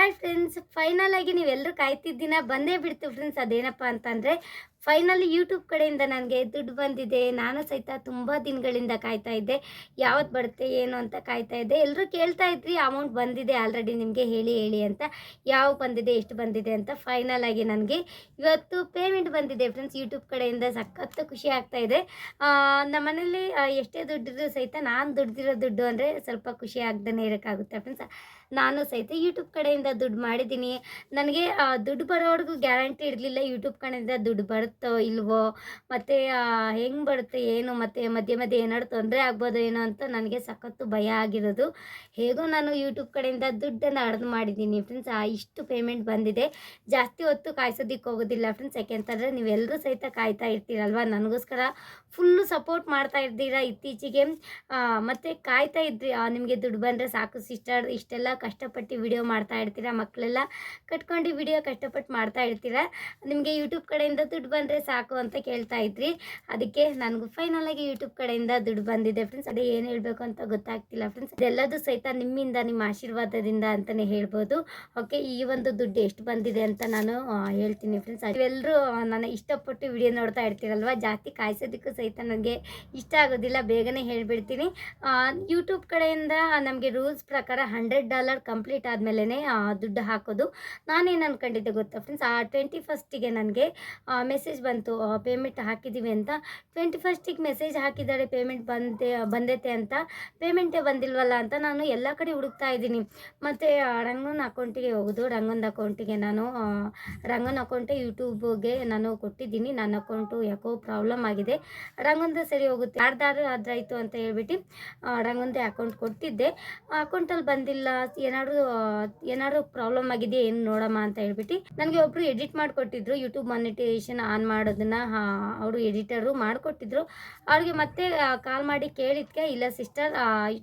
Hi friends final ಆಗಿ ನೀವೆಲ್ಲರೂ ಕಾಯ್ತಿದ್ದಿನ ಬಂದೇ ಬಿಡ್ತು ಫ್ರೆಂಡ್ಸ್ ಅದೇನಪ್ಪ ಅಂತಂದರೆ ಫೈನಲಿ ಯೂಟ್ಯೂಬ್ ಕಡೆಯಿಂದ ನನಗೆ ದುಡ್ಡು ಬಂದಿದೆ. ನಾನು ಸಹಿತ ತುಂಬ ದಿನಗಳಿಂದ ಕಾಯ್ತಾ ಇದ್ದೆ. ಯಾವತ್ತು ಬರುತ್ತೆ ಏನು ಅಂತ ಕಾಯ್ತಾ ಇದ್ದೆ. ಎಲ್ಲರೂ ಕೇಳ್ತಾ ಇದ್ರಿ ಅಮೌಂಟ್ ಬಂದಿದೆ ಆಲ್ರೆಡಿ ನಿಮಗೆ ಹೇಳಿ ಹೇಳಿ ಅಂತ. ಯಾವಾಗ ಬಂದಿದೆ ಎಷ್ಟು ಬಂದಿದೆ ಅಂತ ಫೈನಲ್ ಆಗಿ ನನಗೆ ಇವತ್ತು ಪೇಮೆಂಟ್ ಬಂದಿದೆ ಫ್ರೆಂಡ್ಸ್ ಯೂಟ್ಯೂಬ್ ಕಡೆಯಿಂದ ಸಖತ್ತು ಖುಷಿ ಆಗ್ತಾ ಇದೆ. ಆ, ನಮ್ಮ ಮನೇಲಿ ಆ, ಎಷ್ಟೇ ದುಡ್ಡಿದ್ರು ಸಹಿತ ನಾನು ದುಡ್ದಿರೋ ದುಡ್ಡು ಅಂದರೆ ಸ್ವಲ್ಪ ಖುಷಿ ಆಗ್ದೇ ಇರೋಕ್ಕಾಗುತ್ತೆ ಫ್ರೆಂಡ್ಸ್ ನಾನು ಸಹಿತ ಯೂಟ್ಯೂಬ್ ಕಡೆಯಿಂದ ದುಡ್ಡು ಮಾಡಿದ್ದೀನಿ. ನನಗೆ ದುಡ್ಡು ಬರೋವರೆಗೂ ಗ್ಯಾರಂಟಿ ಇರಲಿಲ್ಲ ಯೂಟ್ಯೂಬ್ ಕಡೆಯಿಂದ ದುಡ್ಡು ಬರುತ್ತೋ ಇಲ್ವೋ, ಮತ್ತು ಹೆಂಗೆ ಬರುತ್ತೆ, ಏನು, ಮತ್ತು ಮಧ್ಯೆ ಮಧ್ಯೆ ಏನಾದ್ರು ತೊಂದರೆ ಆಗ್ಬೋದು ಏನೋ ಅಂತ ನನಗೆ ಸಖತ್ತು ಭಯ ಆಗಿರೋದು. ಹೇಗೋ ನಾನು ಯೂಟ್ಯೂಬ್ ಕಡೆಯಿಂದ ದುಡ್ಡನ್ನು ಅರ್ನ್ ಮಾಡಿದ್ದೀನಿ. ಫ್ರೆಂಡ್ಸ್ ಆ, ಇಷ್ಟು ಪೇಮೆಂಟ್ ಬಂದಿದೆ. ಜಾಸ್ತಿ ಹೊತ್ತು ಕಾಯಿಸೋದಕ್ಕೆ ಹೋಗೋದಿಲ್ಲ ಫ್ರೆಂಡ್ಸ್ ಯಾಕೆಂತಂದರೆ ನೀವೆಲ್ಲರೂ ಸಹಿತ ಕಾಯ್ತಾ ಇರ್ತೀರಲ್ವ? ನನಗೋಸ್ಕರ ಫುಲ್ಲು ಸಪೋರ್ಟ್ ಮಾಡ್ತಾ ಇದ್ದೀರಾ ಇತ್ತೀಚೆಗೆ? ಮತ್ತು ಮತ್ತೆ ಕಾಯ್ತಾ ಇದ್ರಿ ನಿಮಗೆ ದುಡ್ಡು ಬಂದರೆ ಸಾಕು, ಸಿಸ್ಟರ್, ಇಷ್ಟೆಲ್ಲ ಕಷ್ಟಪಟ್ಟು ವಿಡಿಯೋ ಮಾಡ್ತಾ ಇರ್ತೀರಾ? ಮಕ್ಕಳೆಲ್ಲ ಕಟ್ಕೊಂಡು ವಿಡಿಯೋ ಕಷ್ಟಪಟ್ಟು ಮಾಡ್ತಾ ಇರ್ತೀರಾ? ನಿಮಗೆ ಯೂಟ್ಯೂಬ್ ಕಡೆಯಿಂದ ದುಡ್ಡು ಬಂದರೆ ಸಾಕು ಅಂತ ಕೇಳ್ತಾ ಇದ್ರಿ. ಅದಕ್ಕೆ ನನಗೂ ಫೈನಲ್ ಆಗಿ ಯೂಟ್ಯೂಬ್ ಕಡೆಯಿಂದ ದುಡ್ಡು ಬಂದಿದೆ ಫ್ರೆಂಡ್ಸ್ ಅದೇ ಏನು ಹೇಳಬೇಕು ಅಂತ ಗೊತ್ತಾಗ್ತಿಲ್ಲ ಫ್ರೆಂಡ್ಸ್ ಇದೆಲ್ಲದೂ ಸಹಿತ ನಿಮ್ಮಿಂದ, ನಿಮ್ಮ ಆಶೀರ್ವಾದದಿಂದ ಅಂತಲೇ ಹೇಳ್ಬೋದು. ಓಕೆ ಈ ಒಂದು ದುಡ್ಡು ಎಷ್ಟು ಬಂದಿದೆ ಅಂತ ನಾನು ಹೇಳ್ತೀನಿ ಫ್ರೆಂಡ್ಸ್ ನೀವೆಲ್ಲರೂ ನಾನು ಇಷ್ಟಪಟ್ಟು ವಿಡಿಯೋ ನೋಡ್ತಾ ಇರ್ತೀರಲ್ವ? ಜಾಸ್ತಿ ಕಾಯಿಸೋದಕ್ಕೂ ಸಹಿತ ನನಗೆ ಇಷ್ಟ ಆಗೋದಿಲ್ಲ. ಬೇಗನೆ ಹೇಳಿಬಿಡ್ತೀನಿ. ಯೂಟ್ಯೂಬ್ ಕಡೆಯಿಂದ ನಮಗೆ ರೂಲ್ಸ್ ಪ್ರಕಾರ ಹಂಡ್ರೆಡ್ ಡಾಲರ್ ಕಂಪ್ಲೀಟ್ ಆದಮೇಲೆ ದುಡ್ಡು ಹಾಕೋದು. ನಾನೇನು ಅಂದ್ಕೊಂಡಿದ್ದೆ ಗೊತ್ತಾ ಫ್ರೆಂಡ್ಸ್ ಆ ಟ್ವೆಂಟಿ ಫಸ್ಟಿಗೆ ನನಗೆ ಮೆಸೇಜ್ ಬಂತು. ಪೇಮೆಂಟ್ ಹಾಕಿದ್ದೀವಿ ಅಂತ. ಟ್ವೆಂಟಿ ಫಸ್ಟಿಗೆ ಮೆಸೇಜ್ ಹಾಕಿದ್ದಾರೆ ಪೇಮೆಂಟ್ ಬಂದೆ, ಬಂದೈತೆ ಅಂತ. ಪೇಮೆಂಟೇ ಬಂದಿಲ್ವಲ್ಲ ಅಂತ ನಾನು ಎಲ್ಲ ಕಡೆ ಹುಡುಕ್ತಾ ಇದ್ದೀನಿ. ಮತ್ತು ರಂಗನ ಅಕೌಂಟಿಗೆ ಹೋಗೋದು. ರಂಗನ ಅಕೌಂಟಿಗೆ ನಾನು ರಂಗನ ಅಕೌಂಟೇ ಯೂಟ್ಯೂಬ್ಗೆ ನಾನು ಕೊಟ್ಟಿದ್ದೀನಿ. ನನ್ನ ಅಕೌಂಟು ಯಾಕೋ ಪ್ರಾಬ್ಲಮ್ ಆಗಿದೆ. ರಂಗಂದು ಸರಿ ಹೋಗುತ್ತೆ. ಯಾರ್ದಾರು ಅದಾಯಿತು ಅಂತ ಹೇಳ್ಬಿಟ್ಟು ರಂಗನದೇ ಅಕೌಂಟ್ ಕೊಟ್ಟಿದ್ದೆ ಅಕೌಂಟಲ್ಲಿ ಬಂದಿಲ್ಲ. ಏನಾದ್ರು ಏನಾದ್ರು ಪ್ರಾಬ್ಲಮ್ ಆಗಿದೆಯಾ ಏನು ನೋಡಮ್ಮ ಅಂತ ಹೇಳ್ಬಿಟ್ಟು ನನಗೆ ಒಬ್ಬರು ಎಡಿಟ್ ಮಾಡಿಕೊಟ್ಟಿದ್ರು ಯೂಟ್ಯೂಬ್ ಮಾನಿಟೈಸೇಷನ್ ಆನ್ ಮಾಡೋದನ್ನ ಅವರು ಎಡಿಟರು ಮಾಡಿಕೊಟ್ಟಿದ್ರು. ಅವ್ರಿಗೆ ಮತ್ತೆ ಕಾಲ್ ಮಾಡಿ ಕೇಳಿದ್ಕೆ, ಇಲ್ಲ ಸಿಸ್ಟರ್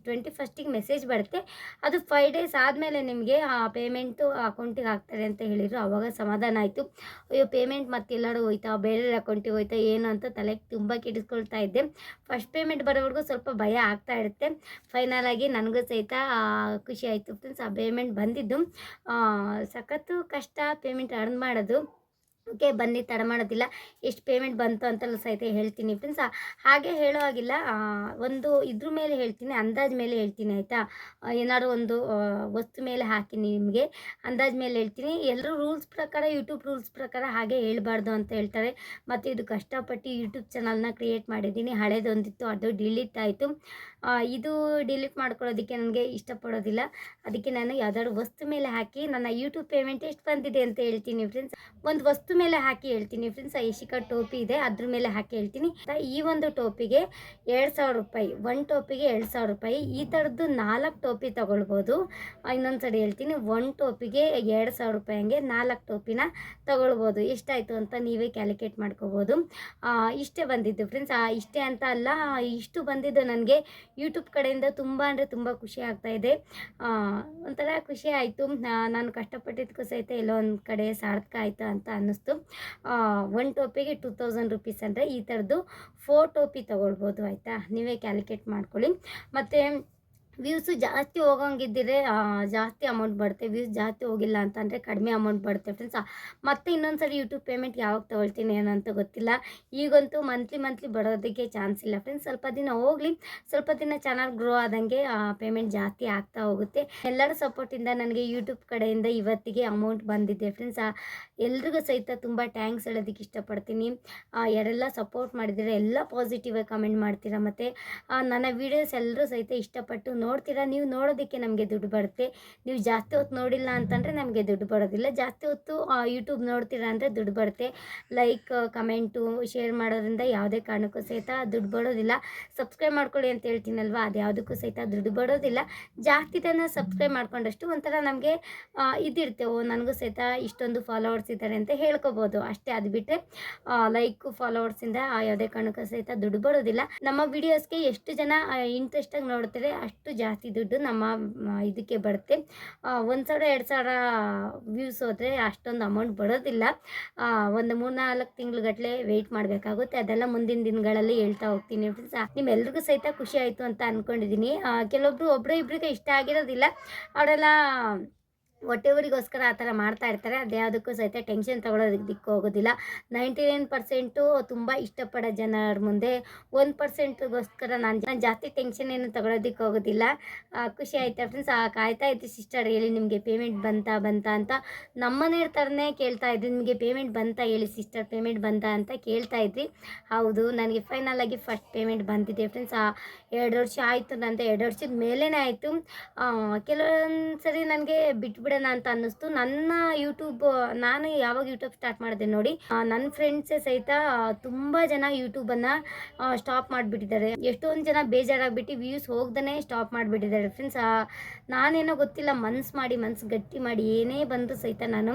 ಟ್ವೆಂಟಿ ಫಸ್ಟಿಗೆ ಮೆಸೇಜ್ ಬರುತ್ತೆ. ಅದು ಫೈವ್ ಡೇಸ್ ಆದಮೇಲೆ ನಿಮಗೆ ಪೇಮೆಂಟು ಅಕೌಂಟಿಗೆ ಹಾಕ್ತಾರೆ ಅಂತ ಹೇಳಿದರು. ಅವಾಗ ಸಮಾಧಾನ ಆಯಿತು. ಅಯ್ಯೋ ಪೇಮೆಂಟ್ ಮತ್ತೆ ಎಲ್ಲರೂ ಹೋಯ್ತಾ ಬೇರೆ ಅಕೌಂಟಿಗೆ ಹೋಯ್ತಾ? ಏನು ಅಂತ ತಲೆಗೆ ತುಂಬ ಕೆಡಿಸ್ಕೊಳ್ತಾ ಇದ್ದೆ. ಫಸ್ಟ್ ಪೇಮೆಂಟ್ ಬರೋವರೆಗೂ ಸ್ವಲ್ಪ ಭಯ ಆಗ್ತಾ ಇರುತ್ತೆ. ಫೈನಲ್ ಆಗಿ ನನಗೂ ಸಹಿತ ಖುಷಿ ಆಯಿತು. ಫ್ರೆಂಡ್ಸ್ ಆ ಪೇಮೆಂಟ್ ಬಂದಿದ್ದು ಸಖತ್ತು ಕಷ್ಟ ಪೇಮೆಂಟ್ ಅರ್ನ್ ಮಾಡೋದು. ಓಕೆ ಬನ್ನಿ, ತಡ ಮಾಡೋದಿಲ್ಲ. ಎಷ್ಟು ಪೇಮೆಂಟ್ ಬಂತು ಅಂತೆಲ್ಲ ಸಹಿತ ಹೇಳ್ತೀನಿ ಫ್ರೆಂಡ್ಸ್ ಹಾಗೆ ಹೇಳೋ ಹಾಗಿಲ್ಲ. ಒಂದು ಇದ್ರ ಮೇಲೆ ಹೇಳ್ತೀನಿ, ಅಂದಾಜು ಮೇಲೆ ಹೇಳ್ತೀನಿ, ಆಯಿತಾ? ಏನಾದ್ರು ಒಂದು ವಸ್ತು ಮೇಲೆ ಹಾಕಿನಿ ನಿಮಗೆ ಅಂದಾಜು ಮೇಲೆ ಹೇಳ್ತೀನಿ. ಎಲ್ಲರೂ ರೂಲ್ಸ್ ಪ್ರಕಾರ ಯೂಟ್ಯೂಬ್ ರೂಲ್ಸ್ ಪ್ರಕಾರ ಹಾಗೆ ಹೇಳಬಾರ್ದು ಅಂತ ಹೇಳ್ತಾರೆ. ಮತ್ತು ಇದು ಕಷ್ಟಪಟ್ಟು ಯೂಟ್ಯೂಬ್ ಚಾನಲ್ನ ಕ್ರಿಯೇಟ್ ಮಾಡಿದ್ದೀನಿ. ಹಳೇದೊಂದಿತ್ತು, ಅದು ಡಿಲೀಟ್ ಆಯಿತು. ಇದು ಡಿಲೀಟ್ ಮಾಡ್ಕೊಳ್ಳೋದಕ್ಕೆ ನನಗೆ ಇಷ್ಟಪಡೋದಿಲ್ಲ. ಅದಕ್ಕೆ ನಾನು ಯಾವ್ದಾದ್ರು ವಸ್ತು ಮೇಲೆ ಹಾಕಿ ನನ್ನ ಯೂಟ್ಯೂಬ್ ಪೇಮೆಂಟ್ ಎಷ್ಟು ಬಂದಿದೆ ಅಂತ ಹೇಳ್ತೀನಿ ಫ್ರೆಂಡ್ಸ್ ಒಂದು ವಸ್ತು ಮೇಲೆ ಹಾಕಿ ಹೇಳ್ತೀನಿ ಫ್ರೆಂಡ್ಸ್ ಐಶಿಕಾ ಟೋಪಿ ಇದೆ, ಅದ್ರ ಮೇಲೆ ಹಾಕಿ ಹೇಳ್ತೀನಿ. ಈ ಒಂದು ಟೋಪಿಗೆ ಎರಡು ಸಾವಿರ ರೂಪಾಯಿ, ಒಂದು ಟೋಪಿಗೆ ಎರಡು ಸಾವಿರ ರೂಪಾಯಿ, ಈ ಥರದ್ದು ನಾಲ್ಕು ಟೋಪಿ ತಗೊಳ್ಬೋದು. ಇನ್ನೊಂದು ಸರಿ ಹೇಳ್ತೀನಿ, ಒಂದು ಟೋಪಿಗೆ ಎರಡು ಸಾವಿರ ರೂಪಾಯಿ ಹಂಗೆ ನಾಲ್ಕು ಟೋಪಿನ ತಗೊಳ್ಬೋದು. ಎಷ್ಟಾಯಿತು ಅಂತ ನೀವೇ ಕ್ಯಾಲ್ಕುಲೇಟ್ ಮಾಡ್ಕೋಬೋದು. ಇಷ್ಟೇ ಬಂದಿದ್ದು ಫ್ರೆಂಡ್ಸ್ ಇಷ್ಟೇ ಅಂತ ಅಲ್ಲ ಇಷ್ಟು ಬಂದಿದ್ದು ನನಗೆ ಯೂಟ್ಯೂಬ್ ಕಡೆಯಿಂದ ತುಂಬ ಅಂದರೆ ತುಂಬ ಖುಷಿ ಆಗ್ತಾ ಇದೆ. ಆ, ಒಂಥರ ಖುಷಿ ಆಯಿತು. ನಾನು ಕಷ್ಟಪಟ್ಟಿದ್ದಕ್ಕೂ ಸಹಿತ ಎಲ್ಲೋ ಒಂದು ಕಡೆ ಸಾರ್ಥಕ ಆಯಿತು ಅಂತ ಅನ್ನಿಸ್ತು. ಒನ್ ಟೋಪಿಗೆ ಟೂ ತೌಸಂಡ್ ರುಪೀಸ್ ಅಂದರೆ ಈ ಥರದ್ದು ಫೋರ್ ಟೋಪಿ ತೊಗೊಳ್ಬೋದು ಆಯಿತಾ? ನೀವೇ ಕ್ಯಾಲ್ಕುಲೇಟ್ ಮಾಡ್ಕೊಳ್ಳಿ. ಮತ್ತು ವ್ಯೂಸು ಜಾಸ್ತಿ ಹೋಗಂಗಿದ್ದರೆ ಜಾಸ್ತಿ ಅಮೌಂಟ್ ಬರುತ್ತೆ. ವ್ಯೂಸ್ ಜಾಸ್ತಿ ಹೋಗಿಲ್ಲ ಅಂತಂದರೆ ಕಡಿಮೆ ಅಮೌಂಟ್ ಬರುತ್ತೆ ಫ್ರೆಂಡ್ಸ್ ಮತ್ತೆ ಇನ್ನೊಂದು ಸರಿ ಯೂಟ್ಯೂಬ್ ಪೇಮೆಂಟ್ ಯಾವಾಗ ತೊಗೊಳ್ತೀನಿ ಏನಂತ ಗೊತ್ತಿಲ್ಲ. ಈಗಂತೂ ಮಂತ್ಲಿ ಮಂತ್ಲಿ ಬರೋದಕ್ಕೆ ಚಾನ್ಸ್ ಇಲ್ಲ ಫ್ರೆಂಡ್ಸ್ ಸ್ವಲ್ಪ ದಿನ ಹೋಗಲಿ, ಸ್ವಲ್ಪ ದಿನ ಚೆನ್ನಾಗಿ ಗ್ರೋ ಆದಂಗೆ ಪೇಮೆಂಟ್ ಜಾಸ್ತಿ ಆಗ್ತಾ ಹೋಗುತ್ತೆ. ಎಲ್ಲರ ಸಪೋರ್ಟಿಂದ ನನಗೆ ಯೂಟ್ಯೂಬ್ ಕಡೆಯಿಂದ ಇವತ್ತಿಗೆ ಅಮೌಂಟ್ ಬಂದಿದೆ ಫ್ರೆಂಡ್ಸ್ ಎಲ್ರಿಗೂ ಸಹಿತ ತುಂಬ ಟ್ಯಾಂಕ್ಸ್ ಹೇಳೋದಕ್ಕೆ ಇಷ್ಟಪಡ್ತೀನಿ. ಯಾರೆಲ್ಲ ಸಪೋರ್ಟ್ ಮಾಡಿದರೆ ಎಲ್ಲ ಪಾಸಿಟಿವ್ ಆಗಿ ಕಮೆಂಟ್ ಮಾಡ್ತೀರಾ ಮತ್ತು ನನ್ನ ವೀಡಿಯೋಸ್ ಎಲ್ಲರೂ ಸಹಿತ ಇಷ್ಟಪಟ್ಟು ನೋಡ್ತೀರಾ? ನೀವು ನೋಡೋದಕ್ಕೆ ನಮಗೆ ದುಡ್ಡು ಬರುತ್ತೆ. ನೀವು ಜಾಸ್ತಿ ಹೊತ್ತು ನೋಡಿಲ್ಲ ಅಂತಂದರೆ ನಮಗೆ ದುಡ್ಡು ಬರೋದಿಲ್ಲ. ಜಾಸ್ತಿ ಹೊತ್ತು ಯೂಟ್ಯೂಬ್ ನೋಡ್ತೀರಾ ಅಂದರೆ ದುಡ್ಡು ಬರುತ್ತೆ. ಲೈಕ್ ಕಮೆಂಟು ಶೇರ್ ಮಾಡೋದ್ರಿಂದ ಯಾವುದೇ ಕಾರಣಕ್ಕೂ ಸಹಿತ ದುಡ್ಡು ಬರೋದಿಲ್ಲ. ಸಬ್ಸ್ಕ್ರೈಬ್ ಮಾಡ್ಕೊಳ್ಳಿ ಅಂತ ಹೇಳ್ತೀನಲ್ವ? ಅದು ಯಾವುದಕ್ಕೂ ಸಹಿತ ದುಡ್ಡು ಬರೋದಿಲ್ಲ. ಜಾಸ್ತಿ ಜನ ಸಬ್ಸ್ಕ್ರೈಬ್ ಮಾಡ್ಕೊಂಡಷ್ಟು ಒಂಥರ ನಮಗೆ ಇದಿರುತ್ತೆ. ಓ, ನನಗೂ ಸಹಿತ ಇಷ್ಟೊಂದು ಫಾಲೋವರ್ಸ್ ಇದ್ದಾರೆ ಅಂತ ಹೇಳ್ಕೊಬೋದು. ಅಷ್ಟೇ ಅದು ಬಿಟ್ಟರೆ ಲೈಕ್ ಫಾಲೋವರ್ಸಿಂದ ಯಾವುದೇ ಕಾರಣಕ್ಕೂ ಸಹಿತ ದುಡ್ಡು ಬರೋದಿಲ್ಲ. ನಮ್ಮ ವಿಡಿಯೋಸ್ಗೆ ಎಷ್ಟು ಜನ ಇಂಟ್ರೆಸ್ಟಾಗಿ ನೋಡ್ತಾರೆ ಅಷ್ಟು ಜಾಸ್ತಿ ದುಡ್ಡು ನಮ್ಮ ಇದಕ್ಕೆ ಬರುತ್ತೆ. ಒಂದು ಸಾವಿರ, ಎರಡು ಸಾವಿರ ವ್ಯೂಸ್ ಹೋದರೆ ಅಷ್ಟೊಂದು ಅಮೌಂಟ್ ಬರೋದಿಲ್ಲ. ಒಂದು ಮೂರು ನಾಲ್ಕು ತಿಂಗ್ಳುಗಟ್ಟಲೆ ವೆಯ್ಟ್ ಮಾಡಬೇಕಾಗುತ್ತೆ. ಅದೆಲ್ಲ ಮುಂದಿನ ದಿನಗಳಲ್ಲಿ ಹೇಳ್ತಾ ಹೋಗ್ತೀನಿ ಫ್ರೆಂಡ್ಸ್ ನಿಮ್ಮೆಲ್ರಿಗೂ ಸಹಿತ ಖುಷಿ ಆಯಿತು ಅಂತ ಅಂದ್ಕೊಂಡಿದ್ದೀನಿ ಕೆಲವೊಬ್ರು ಒಬ್ಬರು ಇಬ್ಬರಿಗೆ ಇಷ್ಟ ಆಗಿರೋದಿಲ್ಲ. ಅವರೆಲ್ಲ ಹೊಟ್ಟೆವರಿಗೋಸ್ಕರ ಆ ಥರ ಮಾಡ್ತಾ ಇರ್ತಾರೆ. ಅದು ಯಾವುದಕ್ಕೂ ಸಹಿತ ಟೆನ್ಷನ್ ತೊಗೊಳೋದಕ್ಕೆ ಹೋಗೋದಿಲ್ಲ. ನೈಂಟಿ ನೈನ್ ಪರ್ಸೆಂಟು ತುಂಬ ಇಷ್ಟಪಡೋ ಜನರ ಮುಂದೆ ಒಂದು ಪರ್ಸೆಂಟ್ಗೋಸ್ಕರ ನಾನು ನಾನು ಜಾಸ್ತಿ ಟೆನ್ಷನ್ ಏನು ತೊಗೊಳೋದಕ್ಕೆ ಹೋಗೋದಿಲ್ಲ. ಆ, ಖುಷಿ ಆಯ್ತಾ ಫ್ರೆಂಡ್ಸ್ ಕಾಯ್ತಾ ಇತ್ತು ಸಿಸ್ಟರ್ ಹೇಳಿ ನಿಮಗೆ ಪೇಮೆಂಟ್ ಬಂತಾ ಬಂತಾ ಅಂತ. ನಮ್ಮನೇ ಥರನೇ ಕೇಳ್ತಾ ಇದ್ರಿ. ನಿಮಗೆ ಪೇಮೆಂಟ್ ಬಂತಾ ಹೇಳಿ ಸಿಸ್ಟರ್ ಪೇಮೆಂಟ್ ಬಂತಾ ಅಂತ ಕೇಳ್ತಾ ಇದ್ರಿ. ಹೌದು ನನಗೆ ಫೈನಲ್ ಆಗಿ ಫಸ್ಟ್ ಪೇಮೆಂಟ್ ಬಂದಿದೆ ಫ್ರೆಂಡ್ಸ್ ಎರಡು ವರ್ಷ ಆಯಿತು ನಂದು. ಎರಡು ವರ್ಷದ ಮೇಲೇ ಆಯಿತು. ಕೆಲವೊಂದು ಸರಿ ನನಗೆ ಬಿಟ್ಬಿಡೋಣ ಅಂತ ಅನ್ನಿಸ್ತು. ನನ್ನ ಯೂಟ್ಯೂಬ್ ನಾನು ಯಾವಾಗ ಯೂಟ್ಯೂಬ್ ಸ್ಟಾರ್ಟ್ ಮಾಡಿದೆ ನೋಡಿ ನನ್ನ ಫ್ರೆಂಡ್ಸೇ ಸಹಿತ ತುಂಬ ಜನ ಯೂಟ್ಯೂಬನ್ನು ಸ್ಟಾಪ್ ಮಾಡಿಬಿಟ್ಟಿದ್ದಾರೆ. ಎಷ್ಟೊಂದು ಜನ ಬೇಜಾರಾಗ್ಬಿಟ್ಟು ವ್ಯೂಸ್ ಹೋಗ್ದೇ ಸ್ಟಾಪ್ ಮಾಡಿಬಿಟ್ಟಿದ್ದಾರೆ. ಫ್ರೆಂಡ್ಸ್ ನಾನೇನೋ ಗೊತ್ತಿಲ್ಲ, ಮನ್ಸು ಮಾಡಿ, ಮನ್ಸು ಗಟ್ಟಿ ಮಾಡಿ ಏನೇ ಬಂದು ಸಹಿತ ನಾನು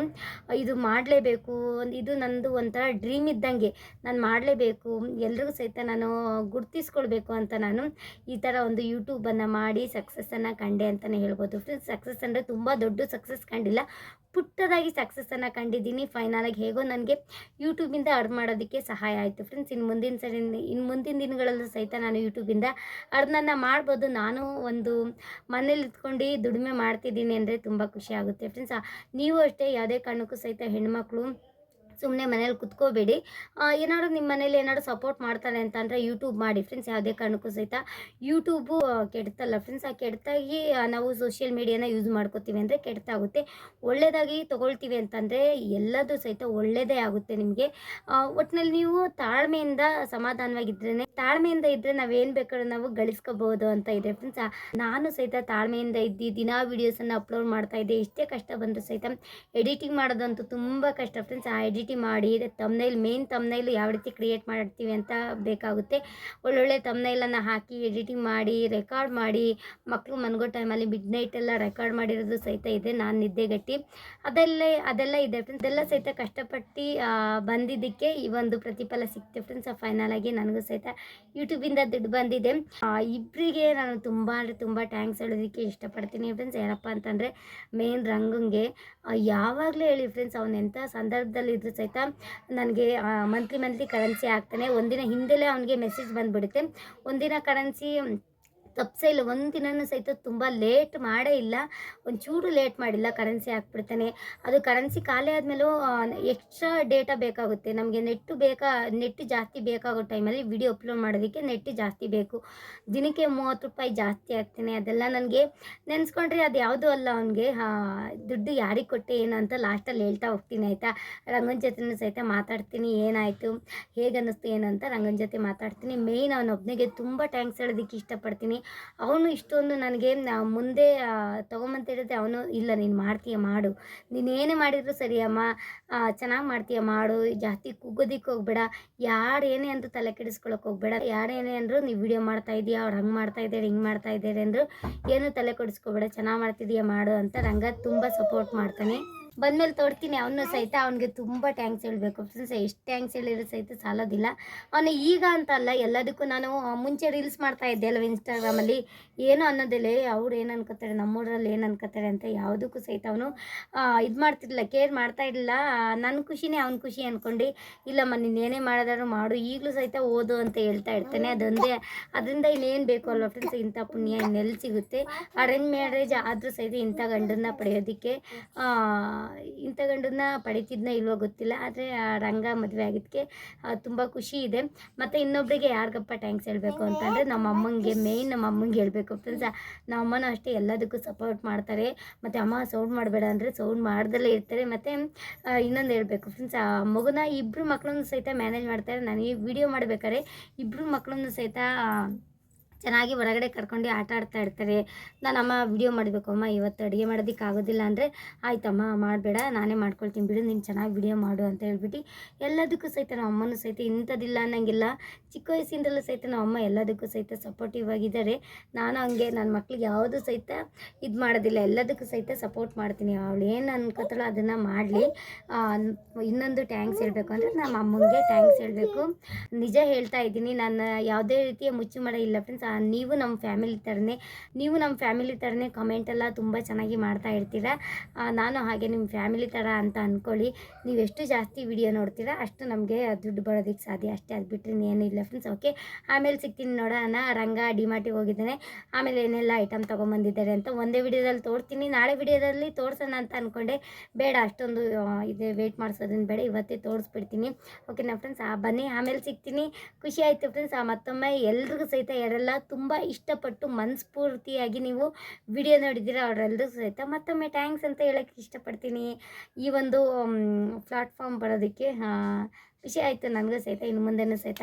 ಇದು ಮಾಡಲೇಬೇಕು, ಇದು ನಂದು ಒಂಥರ ಡ್ರೀಮ್ ಇದ್ದಂಗೆ, ನಾನು ಮಾಡಲೇಬೇಕು, ಎಲ್ರಿಗೂ ಸಹಿತ ನಾನು ಗುರ್ತಿಸ್ಕೊಳ್ಬೇಕು ಅಂತ ನಾನು ಈ ಥರ ಒಂದು ಯೂಟ್ಯೂಬನ್ನು ಮಾಡಿ ಸಕ್ಸಸ್ಸನ್ನು ಕಂಡೆ ಅಂತಲೇ ಹೇಳ್ಬೋದು. ಫ್ರೆಂಡ್ಸ್ ಸಕ್ಸಸ್ ಅಂದರೆ ತುಂಬ ದೊಡ್ಡ ಸಕ್ಸಸ್ ಕಂಡಿಲ್ಲ. ಪುಟ್ಟದಾಗಿ ಸಕ್ಸಸ್ಸನ್ನು ಕಂಡಿದ್ದೀನಿ. ಫೈನಲಾಗಿ ಹೇಗೋ ನನಗೆ ಯೂಟ್ಯೂಬಿಂದ ಅರ್ನ್ ಮಾಡೋದಕ್ಕೆ ಸಹಾಯ ಆಯಿತು. ಫ್ರೆಂಡ್ಸ್ ಇನ್ನು ಮುಂದಿನ ಸರಿ ಇನ್ನು ಮುಂದಿನ ದಿನಗಳಲ್ಲೂ ಸಹಿತ ನಾನು ಯೂಟ್ಯೂಬಿಂದ ಅರ್ನನ್ನು ಮಾಡ್ಬೋದು. ನಾನು ಒಂದು ಮನೇಲಿ ಇದ್ಕೊಂಡು ದುಡಿಮೆ ಮಾಡ್ತಿದ್ದೀನಿ ಅಂದರೆ ತುಂಬ ಖುಷಿ ಆಗುತ್ತೆ. ಫ್ರೆಂಡ್ಸ್ ನೀವು ಅಷ್ಟೇ ಯಾವುದೇ ಕಾರಣಕ್ಕೂ ಸಹಿತ ಹೆಣ್ಮಕ್ಳು ಸುಮ್ಮನೆ ಮನೇಲಿ ಕುತ್ಕೋಬೇಡಿ. ಏನಾದ್ರು ನಿಮ್ಮ ಮನೇಲಿ ಏನಾದ್ರು ಸಪೋರ್ಟ್ ಮಾಡ್ತಾರೆ ಅಂತಂದರೆ ಯೂಟ್ಯೂಬ್ ಮಾಡಿ. ಫ್ರೆಂಡ್ಸ್ ಯಾವುದೇ ಕಾರಣಕ್ಕೂ ಸಹಿತ ಯೂಟ್ಯೂಬು ಕೆಡ್ತಲ್ಲ. ಫ್ರೆಂಡ್ಸ್ ಆ, ಕೆಡ್ತಾಗಿ ನಾವು ಸೋಷಿಯಲ್ ಮೀಡಿಯಾನ ಯೂಸ್ ಮಾಡ್ಕೋತೀವಿ ಅಂದರೆ ಕೆಡ್ತಾಗುತ್ತೆ. ಒಳ್ಳೆಯದಾಗಿ ತೊಗೊಳ್ತೀವಿ ಅಂತಂದರೆ ಎಲ್ಲದೂ ಸಹಿತ ಒಳ್ಳೆಯದೇ ಆಗುತ್ತೆ ನಿಮಗೆ. ಒಟ್ಟಿನಲ್ಲಿ ನೀವು ತಾಳ್ಮೆಯಿಂದ ಸಮಾಧಾನವಾಗಿದ್ರೇ ತಾಳ್ಮೆಯಿಂದ ಇದ್ದರೆ ನಾವೇನು ಬೇಕಾದ್ರೂ ನಾವು ಗಳಿಸ್ಕೋಬಹುದು ಅಂತ ಇದೆ ಫ್ರೆಂಡ್ಸ್ ನಾನು ಸಹಿತ ತಾಳ್ಮೆಯಿಂದ ಇದ್ದು, ದಿನಾ ವೀಡಿಯೋಸನ್ನು ಅಪ್ಲೋಡ್ ಮಾಡ್ತಾ ಇದ್ದೆ, ಎಷ್ಟೇ ಕಷ್ಟ ಬಂದರೂ ಸಹಿತ ಎಡಿಟಿಂಗ್ ಮಾಡೋದಂತೂ ತುಂಬ ಕಷ್ಟ ಫ್ರೆಂಡ್ಸ್ ಆ. ಎಡಿಟಿಂಗ್ ಮಾಡಿ ತಮ್ನೈಲ್ ಮೇನ್ ತಮ್ನೈಲ್ ಯಾವ ರೀತಿ ಕ್ರಿಯೇಟ್ ಮಾಡ್ತೀವಿ ಅಂತ ಬೇಕಾಗುತ್ತೆ. ಒಳ್ಳೊಳ್ಳೆ ತಮ್ನೈಲನ್ನು ಹಾಕಿ ಎಡಿಟಿಂಗ್ ಮಾಡಿ ರೆಕಾರ್ಡ್ ಮಾಡಿ ಮಕ್ಕಳು ಮನ್ಗೋ ಟೈಮಲ್ಲಿ ಮಿಡ್ ನೈಟ್ ಎಲ್ಲ ರೆಕಾರ್ಡ್ ಮಾಡಿರೋದು ಸಹಿತ ಇದೆ ನಾನು ನಿದ್ದೆಗಟ್ಟಿ ಅದೆಲ್ಲ ಅದೆಲ್ಲ ಇದೆ ಫ್ರೆಂಡ್ಸ್ ಎಲ್ಲ ಸಹಿತ ಕಷ್ಟಪಟ್ಟು ಬಂದಿದ್ದಕ್ಕೆ ಈ ಒಂದು ಪ್ರತಿಫಲ ಸಿಕ್ತೆ ಫ್ರೆಂಡ್ಸ್ ಫೈನಲ್ ಆಗಿ ನನಗೂ ಸಹಿತ ಯೂಟ್ಯೂಬಿಂದ ದುಡ್ಡು ಬಂದಿದೆ. ಇಬ್ಬರಿಗೆ ನಾನು ತುಂಬ ಅಂದರೆ ತುಂಬ ಟ್ಯಾಂಕ್ಸ್ ಹೇಳೋದಕ್ಕೆ ಇಷ್ಟಪಡ್ತೀನಿ ಫ್ರೆಂಡ್ಸ್ ಯಾರಪ್ಪ ಅಂತಂದರೆ ಮೇನ್ ರಂಗಂಗೆ ಯಾವಾಗಲೂ ಹೇಳಿ ಫ್ರೆಂಡ್ಸ್ ಅವನು ಎಂಥ ಸಂದರ್ಭದಲ್ಲಿ ಇದ್ರೂ ಸಹಿತ ನನಗೆ ಮಂತ್ಲಿ ಮಂತ್ಲಿ ಕರೆನ್ಸಿ ಹಾಕ್ತಾನೆ ಒಂದಿನ ಹಿಂದೆಲೇ ಅವನಿಗೆ ಮೆಸೇಜ್ ಬಂದುಬಿಡುತ್ತೆ. ಒಂದಿನ ಕರೆನ್ಸಿ ತಪ್ಸೇ ಇಲ್ಲ. ಒಂದಿನನೂ ಸಹಿತ ತುಂಬ ಲೇಟ್ ಮಾಡೇ ಇಲ್ಲ. ಒಂಚೂರು ಲೇಟ್ ಮಾಡಿಲ್ಲ. ಕರೆನ್ಸಿ ಹಾಕ್ಬಿಡ್ತಾನೆ. ಅದು ಕರೆನ್ಸಿ ಖಾಲಿ ಆದಮೇಲೂ ಎಕ್ಸ್ಟ್ರಾ ಡೇಟಾ ಬೇಕಾಗುತ್ತೆ. ನಮಗೆ ನೆಟ್ಟು ಬೇಕಾ ನೆಟ್ಟು ಜಾಸ್ತಿ ಬೇಕಾಗೋ ಟೈಮಲ್ಲಿ ವಿಡಿಯೋ ಅಪ್ಲೋಡ್ ಮಾಡೋದಕ್ಕೆ ನೆಟ್ಟು ಜಾಸ್ತಿ ಬೇಕು. ದಿನಕ್ಕೆ ಮೂವತ್ತು ರೂಪಾಯಿ ಜಾಸ್ತಿ ಆಗ್ತಾನೆ ಅದೆಲ್ಲ ನನಗೆ ನೆನೆಸ್ಕೊಂಡ್ರೆ ಅದು ಯಾವುದೂ ಅಲ್ಲ ಅವನಿಗೆ. ದುಡ್ಡು ಯಾರಿಗೆ ಕೊಟ್ಟೆ ಏನು ಅಂತ ಲಾಸ್ಟಲ್ಲಿ ಹೇಳ್ತಾ ಹೋಗ್ತೀನಿ, ಆಯಿತಾ? ರಂಗನ ಜೊತೆನೂ ಸಹಿತ ಮಾತಾಡ್ತೀನಿ. ಏನಾಯಿತು? ಹೇಗೆ ಅನ್ನಿಸ್ತು ಏನಂತ ರಂಗನ ಜೊತೆ ಮಾತಾಡ್ತೀನಿ. ಮೇಯ್ನ್ ಅವನೊಬ್ಬನಿಗೆ ತುಂಬ ಟ್ಯಾಂಕ್ಸ್ ಹೇಳೋದಕ್ಕೆ ಇಷ್ಟಪಡ್ತೀನಿ. ಅವನು ಇಷ್ಟೊಂದು ನನಗೆ ಮುಂದೆ ತೊಗೊಂಬಂತ ಹೇಳಿದ್ರೆ ಅವನು, ಇಲ್ಲ, ನೀನು ಮಾಡ್ತೀಯ, ಮಾಡು. ನೀನು ಏನೇ ಮಾಡಿದ್ರು ಸರಿಯಮ್ಮ ಚೆನ್ನಾಗಿ ಮಾಡ್ತೀಯ, ಮಾಡು. ಜಾಸ್ತಿ ಕುಗ್ಗೋದಿಕ್ಕೆ ಹೋಗ್ಬೇಡ. ಯಾರು ಏನೇ ಅಂದರೂ ತಲೆ ಕೆಡಿಸ್ಕೊಳಕ್ಕೆ ಹೋಗ್ಬೇಡ. ಯಾರೇನೇ ಅಂದರೂ ನೀವು ವಿಡಿಯೋ ಮಾಡ್ತಾ ಇದೀಯಾ, ಅವ್ರು ಹಂಗೆ ಮಾಡ್ತಾ ಇದ್ದಾರೆ ಹಿಂಗೆ ಮಾಡ್ತಾ ಇದ್ದಾರೆ ಅಂದರು ಏನು ತಲೆ ಕೆಡಿಸ್ಕೊಬೇಡ. ಚೆನ್ನಾಗಿ ಮಾಡ್ತಿದೀಯ, ಮಾಡು ಅಂತ ರಂಗ ತುಂಬ ಸಪೋರ್ಟ್ ಮಾಡ್ತಾನೆ. ಬಂದಮೇಲೆ ತೋರ್ತೀನಿ ಅವನು ಸಹಿತ ಅವನಿಗೆ ತುಂಬ ಟ್ಯಾಂಕ್ಸ್ ಹೇಳಬೇಕು. ಫ್ರೆಂಡ್ಸ್ ಎಷ್ಟು ಟ್ಯಾಂಕ್ಸ್ ಹೇಳಿದ್ರು ಸಹಿತ ಸಾಲೋದಿಲ್ಲ. ಅವನು ಈಗ ಅಂತ ಅಲ್ಲ, ಎಲ್ಲದಕ್ಕೂ ನಾನು ಮುಂಚೆ ರೀಲ್ಸ್ ಮಾಡ್ತಾ ಇದ್ದೆ ಅಲ್ವ ಇನ್ಸ್ಟಾಗ್ರಾಮಲ್ಲಿ ಏನು ಅನ್ನೋದಿಲ್ಲ ಅವ್ರು ಏನು ಅನ್ಕೋತಾರೆ, ನಮ್ಮೂರಲ್ಲಿ ಏನು ಅನ್ಕೋತಾರೆ ಅಂತ ಯಾವುದಕ್ಕೂ ಸಹಿತ ಅವನು ಇದು ಮಾಡ್ತಿರ್ಲಿಲ್ಲ ಕೇರ್ ಮಾಡ್ತಾ ಇರಲಿಲ್ಲ. ನನ್ನ ಖುಷಿನೇ ಅವ್ನ ಖುಷಿ ಅಂದ್ಕೊಂಡು ಇಲ್ಲಮ್ಮ, ನೀನು ಏನೇ ಮಾಡೋದಾದ್ರು ಮಾಡು, ಈಗಲೂ ಸಹಿತ ಓದು ಅಂತ ಹೇಳ್ತಾ ಇರ್ತಾನೆ. ಅದೊಂದೇ, ಅದರಿಂದ ಇನ್ನೇನು ಬೇಕು ಅಲ್ವ ಫ್ರೆಂಡ್ಸ್ ಇಂಥ ಪುಣ್ಯ ಇನ್ನೆಲ್ಲಿ ಸಿಗುತ್ತೆ? ಅರೇಂಜ್ ಮ್ಯಾರೇಜ್ ಆದರೂ ಸಹಿತ ಇಂಥ ಗಂಡನ್ನ ಪಡೆಯೋದಕ್ಕೆ ಇಂಥ ಗಂಡನ್ನ ಪಡಿತಿದ್ನ ಇಲ್ವೋ ಗೊತ್ತಿಲ್ಲ ಆದರೆ ರಂಗ ಮದುವೆ ಆಗಿದ್ದಕ್ಕೆ ತುಂಬ ಖುಷಿ ಇದೆ. ಮತ್ತು ಇನ್ನೊಬ್ಬರಿಗೆ ಯಾರಿಗಪ್ಪ ಟ್ಯಾಂಕ್ಸ್ ಹೇಳಬೇಕು ಅಂತಂದರೆ ನಮ್ಮ ಅಮ್ಮಂಗೆ ಮೇಯ್ನ್ ನಮ್ಮ ಅಮ್ಮಂಗೆ ಹೇಳಬೇಕು. ಫ್ರೆಂಡ್ಸ್ ನಮ್ಮ ಅಮ್ಮನೂ ಅಷ್ಟೇ ಎಲ್ಲದಕ್ಕೂ ಸಪೋರ್ಟ್ ಮಾಡ್ತಾರೆ. ಮತ್ತು ಅಮ್ಮ ಸೌಂಡ್ ಮಾಡಬೇಡ ಅಂದರೆ ಸೌಂಡ್ ಮಾಡ್ದಲ್ಲೇ ಇರ್ತಾರೆ. ಮತ್ತು ಇನ್ನೊಂದು ಹೇಳಬೇಕು. ಫ್ರೆಂಡ್ಸ್ ಆ ಮಗುನ ಇಬ್ಬರು ಮಕ್ಕಳನ್ನು ಸಹಿತ ಮ್ಯಾನೇಜ್ ಮಾಡ್ತಾರೆ. ನಾನು ಈ ವಿಡಿಯೋ ಮಾಡಬೇಕಾದ್ರೆ ಇಬ್ಬರು ಮಕ್ಕಳನ್ನು ಸಹಿತ ಆ, ಚೆನ್ನಾಗಿ ಹೊರಗಡೆ ಕರ್ಕೊಂಡು ಆಟ ಆಡ್ತಾ ಇರ್ತಾರೆ. ನಾನು ಅಮ್ಮ ವಿಡಿಯೋ ಮಾಡಬೇಕು ಅಮ್ಮ, ಇವತ್ತು ಅಡುಗೆ ಮಾಡೋದಕ್ಕೆ ಆಗೋದಿಲ್ಲ ಅಂದರೆ ಆಯ್ತಮ್ಮ, ಮಾಡಬೇಡ, ನಾನೇ ಮಾಡ್ಕೊಳ್ತೀನಿ ಬಿಡು, ನೀನು ಚೆನ್ನಾಗಿ ವಿಡಿಯೋ ಮಾಡು ಅಂತ ಹೇಳ್ಬಿಟ್ಟು ಎಲ್ಲದಕ್ಕೂ ಸಹಿತ ನಮ್ಮ ಅಮ್ಮನೂ ಸಹಿತ ಇಂಥದ್ದಿಲ್ಲ ಅನ್ನಂಗಿಲ್ಲ. ಚಿಕ್ಕ ವಯಸ್ಸಿಂದಲೂ ಸಹಿತ ನಮ್ಮ ಅಮ್ಮ ಎಲ್ಲದಕ್ಕೂ ಸಹಿತ ಸಪೋರ್ಟಿವ್ ಆಗಿದ್ದಾರೆ. ನಾನು ಹಂಗೆ, ನನ್ನ ಮಕ್ಳಿಗೆ ಯಾವುದು ಸಹಿತ ಇದು ಮಾಡೋದಿಲ್ಲ. ಎಲ್ಲದಕ್ಕೂ ಸಹಿತ ಸಪೋರ್ಟ್ ಮಾಡ್ತೀನಿ. ಅವಳು ಏನು ಅನ್ಕೋತಾಳೋ ಅದನ್ನು ಮಾಡಲಿ. ಇನ್ನೊಂದು ಟ್ಯಾಂಕ್ಸ್ ಹೇಳಬೇಕು ಅಂದರೆ ನಮ್ಮ ಅಮ್ಮನಿಗೆ ಟ್ಯಾಂಕ್ಸ್ ಹೇಳಬೇಕು. ನಿಜ ಹೇಳ್ತಾ ಇದ್ದೀನಿ ನಾನು ಯಾವುದೇ ರೀತಿಯ ಮುಚ್ಚುಮಡ ಇಲ್ಲ ಫ್ರೆಂಡ್ಸ್ ನೀವು ನಮ್ಮ ಫ್ಯಾಮಿಲಿ ಥರನೇ, ನೀವು ನಮ್ಮ ಫ್ಯಾಮಿಲಿ ಥರನೇ ಕಮೆಂಟೆಲ್ಲ ತುಂಬ ಚೆನ್ನಾಗಿ ಮಾಡ್ತಾ ಇರ್ತೀರ. ನಾನು ಹಾಗೆ ನಿಮ್ಮ ಫ್ಯಾಮಿಲಿ ಥರ ಅಂತ ಅಂದ್ಕೊಳ್ಳಿ ನೀವು ಎಷ್ಟು ಜಾಸ್ತಿ ವಿಡಿಯೋ ನೋಡ್ತೀರಾ ಅಷ್ಟು ನಮಗೆ ದುಡ್ಡು ಬರೋದಕ್ಕೆ ಸಾಧ್ಯ. ಅಷ್ಟೇ ಅದು ಬಿಟ್ಟರೆ ಏನಿಲ್ಲ ಫ್ರೆಂಡ್ಸ್ ಓಕೆ ಆಮೇಲೆ ಸಿಗ್ತೀನಿ ನೋಡೋಣ. ರಂಗ ಡಿಮಾಟಿಗೆ ಹೋಗಿದ್ದಾನೆ. ಆಮೇಲೆ ಏನೆಲ್ಲ ಐಟಮ್ ತೊಗೊಂಬಂದಿದ್ದಾರೆ ಅಂತ ಒಂದೇ ವಿಡಿಯೋದಲ್ಲಿ ತೋರಿಸ್ತೀನಿ ನಾಳೆ ವಿಡಿಯೋದಲ್ಲಿ ತೋರಿಸೋಣ ಅಂತ ಅಂದ್ಕೊಂಡೆ ಬೇಡ, ಅಷ್ಟೊಂದು ಇದೆ ವೆಯ್ಟ್ ಮಾಡಿಸೋದನ್ನು ಬೇಡ. ಇವತ್ತೇ ತೋರಿಸ್ಬಿಡ್ತೀನಿ. ಓಕೆನಾ ಫ್ರೆಂಡ್ಸ್ ಆ, ಬನ್ನಿ. ಆಮೇಲೆ ಸಿಗ್ತೀನಿ. ಖುಷಿ ಆಯಿತು ಫ್ರೆಂಡ್ಸ್ ಆ, ಮತ್ತೊಮ್ಮೆ ಎಲ್ರಿಗೂ ಸಹಿತ ಯಾರೆಲ್ಲ ತುಂಬ ಇಷ್ಟಪಟ್ಟು ಮನಸ್ಫೂರ್ತಿಯಾಗಿ ನೀವು ವಿಡಿಯೋ ನೋಡಿದ್ದೀರ ಅವರೆಲ್ಲರೂ ಸಹಿತ. ಮತ್ತೊಮ್ಮೆ ಥ್ಯಾಂಕ್ಸ್ ಅಂತ ಹೇಳೋಕ್ಕೆ ಇಷ್ಟಪಡ್ತೀನಿ. ಈ ಒಂದು ಪ್ಲಾಟ್ಫಾರ್ಮ್ ಬರೋದಕ್ಕೆ ಖುಷಿ ಆಯಿತು ನನಗೂ ಸಹಿತ. ಇನ್ನು ಮುಂದೆನೂ ಸಹಿತ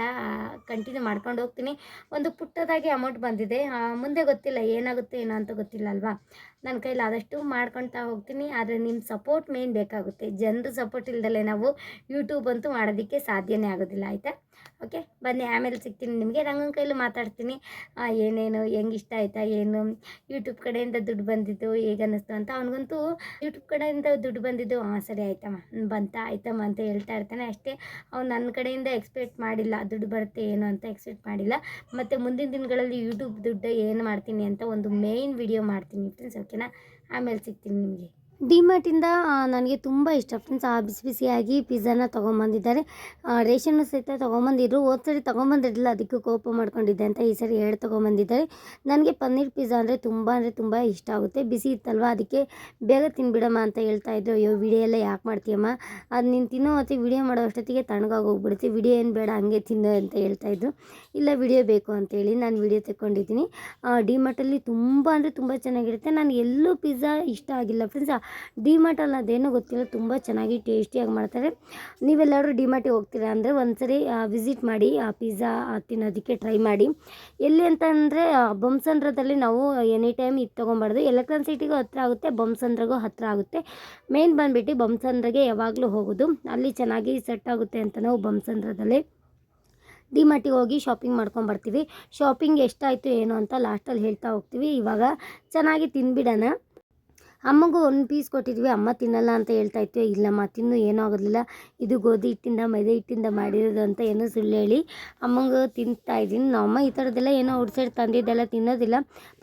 ಕಂಟಿನ್ಯೂ ಮಾಡ್ಕೊಂಡು ಹೋಗ್ತೀನಿ. ಒಂದು ಪುಟ್ಟದಾಗಿ ಅಮೌಂಟ್ ಬಂದಿದೆ. ಮುಂದೆ ಗೊತ್ತಿಲ್ಲ, ಏನಾಗುತ್ತೆ, ಏನೋ ಅಂತ ಗೊತ್ತಿಲ್ಲ ಅಲ್ವಾ? ನನ್ನ ಕೈಲಿ ಆದಷ್ಟು ಮಾಡ್ಕೊಳ್ತಾ ಹೋಗ್ತೀನಿ. ಆದರೆ ನಿಮ್ಮ ಸಪೋರ್ಟ್ ಮೇನ್ ಬೇಕಾಗುತ್ತೆ. ಜನರ ಸಪೋರ್ಟ್ ಇಲ್ಲದಲ್ಲೇ ನಾವು ಯೂಟ್ಯೂಬ್ ಅಂತೂ ಮಾಡೋದಕ್ಕೆ ಸಾಧ್ಯನೇ ಆಗೋದಿಲ್ಲ, ಆಯಿತಾ? ಓಕೆ ಬನ್ನಿ, ಆಮೇಲೆ ಸಿಗ್ತೀನಿ ನಿಮಗೆ. ರಂಗನ ಕೈಲಿ ಮಾತಾಡ್ತೀನಿ. ಏನೇನು, ಹೆಂಗೆ ಇಷ್ಟ ಆಯ್ತಾ, ಏನು? ಯೂಟ್ಯೂಬ್ ಕಡೆಯಿಂದ ದುಡ್ಡು ಬಂದಿದ್ದು ಹೇಗೆ ಅನ್ನಿಸ್ತು ಅಂತ. ಅವನಿಗಂತೂ ಯೂಟ್ಯೂಬ್ ಕಡೆಯಿಂದ ದುಡ್ಡು ಬಂದಿದ್ದು ಹಾಂ ಸರಿ ಆಯ್ತಮ್ಮ ಬಂತ ಬಂತಾ, ಆಯ್ತಮ್ಮ ಅಂತ ಹೇಳ್ತಾ ಇರ್ತಾನೆ. ಅಷ್ಟೇ, ಅವ್ನು ನನ್ನ ಕಡೆಯಿಂದ ಎಕ್ಸ್ಪೆಕ್ಟ್ ಮಾಡಿಲ್ಲ, ದುಡ್ಡು ಬರುತ್ತೆ, ಏನು ಅಂತ ಎಕ್ಸ್ಪೆಕ್ಟ್ ಮಾಡಿಲ್ಲ. ಮತ್ತು ಮುಂದಿನ ದಿನಗಳಲ್ಲಿ ಯೂಟ್ಯೂಬ್ ದುಡ್ಡು ಏನು ಮಾಡ್ತೀನಿ ಅಂತ ಒಂದು ಮೇಯ್ನ್ ವಿಡಿಯೋ ಮಾಡ್ತೀನಿ ಫ್ರೆಂಡ್ಸ್ ಓಕೆನಾ ಆಮೇಲೆ ಸಿಗ್ತೀನಿ ನಿಮಗೆ. ಡಿಮಾರ್ಟಿಂದ ನನಗೆ ತುಂಬ ಇಷ್ಟ. ಫ್ರೆಂಡ್ಸ್, ಆ ಬಿಸಿ ಬಿಸಿಯಾಗಿ ಪಿಜ್ಜಾನ ತೊಗೊಂಬಂದಿದ್ದಾರೆ. ರೇಷನ್ನು ಸಹಿತ ತೊಗೊಂಬಂದಿದ್ರು. ಹೋದ ಸರಿ ತೊಗೊಂಬಂದಿರಲಿಲ್ಲ. ಅದಕ್ಕೆ ಕೋಪ ಮಾಡ್ಕೊಂಡಿದ್ದೆ ಅಂತ ಈ ಸರಿ ಹೇಳಿ ತೊಗೊಂಬಂದಿದ್ದಾರೆ. ನನಗೆ ಪನ್ನೀರ್ ಪಿಜ್ಜಾ ಅಂದರೆ ತುಂಬ ಅಂದರೆ ತುಂಬ ಇಷ್ಟ ಆಗುತ್ತೆ. ಬಿಸಿ ಇತ್ತಲ್ವ? ಅದಕ್ಕೆ ಬೇಗ ತಿನ್ಬಿಡಮ್ಮ ಅಂತ ಹೇಳ್ತಾ ಇದ್ರು. ಅಯ್ಯೋ, ವಿಡಿಯೋ ಎಲ್ಲ ಯಾಕೆ ಮಾಡ್ತೀಯಮ್ಮ? ಅದು ನೀನು ತಿನ್ನೋ ಹೊತ್ತಿಗೆ ವಿಡಿಯೋ ಮಾಡೋ ಅಷ್ಟೊತ್ತಿಗೆ ತಣ್ಣಗಾಗೋಗ್ಬಿಡುತ್ತೆ ವಿಡಿಯೋ ಏನು ಬೇಡ, ಹಂಗೆ ತಿನ್ನೋ ಅಂತ ಹೇಳ್ತಾ ಇದ್ರು. ಇಲ್ಲ, ವಿಡಿಯೋ ಬೇಕು ಅಂತೇಳಿ ನಾನು ವಿಡಿಯೋ ತೆಕ್ಕೊಂಡಿದ್ದೀನಿ. ಡಿಮಾರ್ಟಲ್ಲಿ ತುಂಬ ಅಂದರೆ ತುಂಬ ಚೆನ್ನಾಗಿರುತ್ತೆ. ನಾನು ಎಲ್ಲೂ ಪಿಜ್ಜಾ ಇಷ್ಟ ಆಗಿಲ್ಲ. ಫ್ರೆಂಡ್ಸ್ ಡಿಮಾರ್ಟಲ್ಲಿ ಅದೇನೋ ಗೊತ್ತಿಲ್ಲ, ತುಂಬ ಚೆನ್ನಾಗಿ ಟೇಸ್ಟಿಯಾಗಿ ಮಾಡ್ತಾರೆ. ನೀವೆಲ್ಲರೂ ಡಿಮಾರ್ಟಿಗೆ ಹೋಗ್ತೀರಾ ಅಂದರೆ ಒಂದ್ಸರಿ ವಿಸಿಟ್ ಮಾಡಿ, ಆ, ಪಿಜ್ಜಾ ತಿನ್ನೋದಕ್ಕೆ ಟ್ರೈ ಮಾಡಿ. ಎಲ್ಲಿ ಅಂತಂದರೆ ಬೊಮ್ಸಂದ್ರದಲ್ಲಿ ನಾವು ಎನಿ ಟೈಮ್ ಇದು ತೊಗೊಬಾರ್ದು. ಎಲೆಕ್ಟ್ರಾನ್ ಸಿಟಿಗೂ ಹತ್ರ ಆಗುತ್ತೆ ಬೊಮ್ಸಂದ್ರಗೂ ಹತ್ರ ಆಗುತ್ತೆ. ಮೇನ್ ಬಂದುಬಿಟ್ಟು ಬೊಮ್ಸಂದ್ರಗೆ ಯಾವಾಗಲೂ ಹೋಗೋದು. ಅಲ್ಲಿ ಚೆನ್ನಾಗಿ ಸೆಟ್ ಆಗುತ್ತೆ ಅಂತ ನಾವು ಬೊಮ್ಸಂದ್ರದಲ್ಲಿ ಡಿಮಾರ್ಟಿಗೆ ಹೋಗಿ ಶಾಪಿಂಗ್ ಮಾಡ್ಕೊಂಬರ್ತೀವಿ. ಶಾಪಿಂಗ್ ಎಷ್ಟಾಯಿತು, ಏನು ಅಂತ ಲಾಸ್ಟಲ್ಲಿ ಹೇಳ್ತಾ ಹೋಗ್ತೀವಿ. ಇವಾಗ ಚೆನ್ನಾಗಿ ತಿನ್ಬಿಡೋಣ ಅಮ್ಮಗೂ ಒಂದು ಪೀಸ್ ಕೊಟ್ಟಿದ್ವಿ, ಅಮ್ಮ ತಿನ್ನಲ್ಲ ಅಂತ ಹೇಳ್ತಾ ಇತ್ತು ಇಲ್ಲಮ್ಮ ತಿನ್ನು, ಏನೂ ಆಗೋದಿಲ್ಲ, ಇದು ಗೋಧಿ ಹಿಟ್ಟಿಂದ, ಮೈದೆ ಹಿಟ್ಟಿಂದ ಮಾಡಿರೋದು ಅಂತ ಏನೋ ಸುಳ್ಳು ಹೇಳಿ ಅಮ್ಮಂಗೆ ತಿಂತಾ ಇದ್ದೀನಿ. ನಮ್ಮಮ್ಮ ಈ ಥರದ್ದೆಲ್ಲ ಏನೋ ಔಟ್ಸೈಡ್ ತಂದಿದ್ದೆಲ್ಲ ತಿನ್ನೋದಿಲ್ಲ,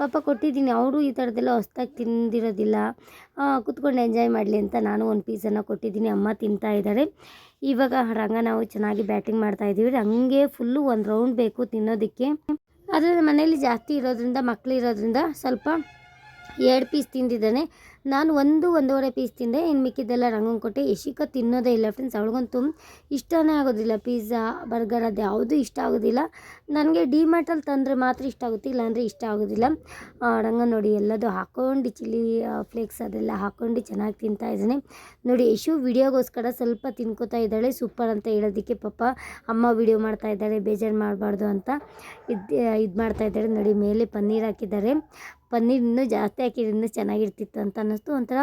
ಪಾಪ ಕೊಟ್ಟಿದ್ದೀನಿ, ಅವರು ಈ ಥರದ್ದೆಲ್ಲ ಹೊಸ್ದಾಗಿ ತಿಂದಿರೋದಿಲ್ಲ. ಕುತ್ಕೊಂಡು ಎಂಜಾಯ್ ಮಾಡಲಿ ಅಂತ ನಾನು ಒಂದು ಪೀಸನ್ನು ಕೊಟ್ಟಿದ್ದೀನಿ, ಅಮ್ಮ ತಿಂತಾ ಇದ್ದಾರೆ. ಇವಾಗ ರಂಗ ನಾವು ಚೆನ್ನಾಗಿ ಬ್ಯಾಟಿಂಗ್ ಮಾಡ್ತಾ ಇದ್ದೀವಿ ರಂಗೆ ಫುಲ್ಲು ಒಂದು ರೌಂಡ್ ಬೇಕು ತಿನ್ನೋದಕ್ಕೆ. ಆದರೆ ಮನೇಲಿ ಜಾಸ್ತಿ ಇರೋದ್ರಿಂದ ಮಕ್ಕಳು ಇರೋದ್ರಿಂದ ಸ್ವಲ್ಪ ಎರಡು ಪೀಸ್ ತಿಂದಿದ್ದಾನೆ. ನಾನು ಒಂದು ಒಂದೂವರೆ ಪೀಸ್ ತಿಂದೆ. ಇನ್ನು ಮಿಕ್ಕಿದ್ದೆಲ್ಲ ರಂಗಂಗೆ ಕೊಟ್ಟೆ. ಯಶಿಕ ತಿನ್ನೋದೇ ಇಲ್ಲ ಫ್ರೆಂಡ್ಸ್ ಅವಳಿಗಂತೂ ಇಷ್ಟನೇ ಆಗೋದಿಲ್ಲ. ಪಿಜ್ಜಾ ಬರ್ಗರ್ ಅದು ಯಾವುದೂ ಇಷ್ಟ ಆಗೋದಿಲ್ಲ. ನನಗೆ ಡಿಮಾರ್ಟಲ್ಲಿ ತಂದರೆ ಮಾತ್ರ ಇಷ್ಟ ಆಗುತ್ತೆ. ಇಲ್ಲಾಂದರೆ ಇಷ್ಟ ಆಗೋದಿಲ್ಲ. ರಂಗ ನೋಡಿ, ಎಲ್ಲದು ಹಾಕ್ಕೊಂಡು ಚಿಲ್ಲಿ ಫ್ಲೇಕ್ಸ್ ಅದೆಲ್ಲ ಹಾಕ್ಕೊಂಡು ಚೆನ್ನಾಗಿ ತಿಂತಾ ಇದ್ದಾನೆ. ನೋಡಿ, ಯಶು ವಿಡಿಯೋಗೋಸ್ಕರ ಸ್ವಲ್ಪ ತಿನ್ಕೋತಾ ಇದ್ದಾಳೆ. ಸೂಪರ್ ಅಂತ ಹೇಳೋದಕ್ಕೆ ಪಾಪ ಅಮ್ಮ ವಿಡಿಯೋ ಮಾಡ್ತಾ ಇದ್ದಾಳೆ. ಬೇಜಾರು ಮಾಡಬಾರ್ದು ಅಂತ ಇದು ಇದು ಮಾಡ್ತಾ ಇದ್ದಾಳೆ. ನೋಡಿ, ಮೇಲೆ ಪನ್ನೀರ್ ಹಾಕಿದ್ದಾರೆ. ಪನ್ನೀರ್ ಇನ್ನೂ ಜಾಸ್ತಿ ಹಾಕಿದ್ರೆ ಇನ್ನೂ ಚೆನ್ನಾಗಿರ್ತಿತ್ತು ಅಂತ ಅನ್ನಿಸ್ತು. ಒಂಥರ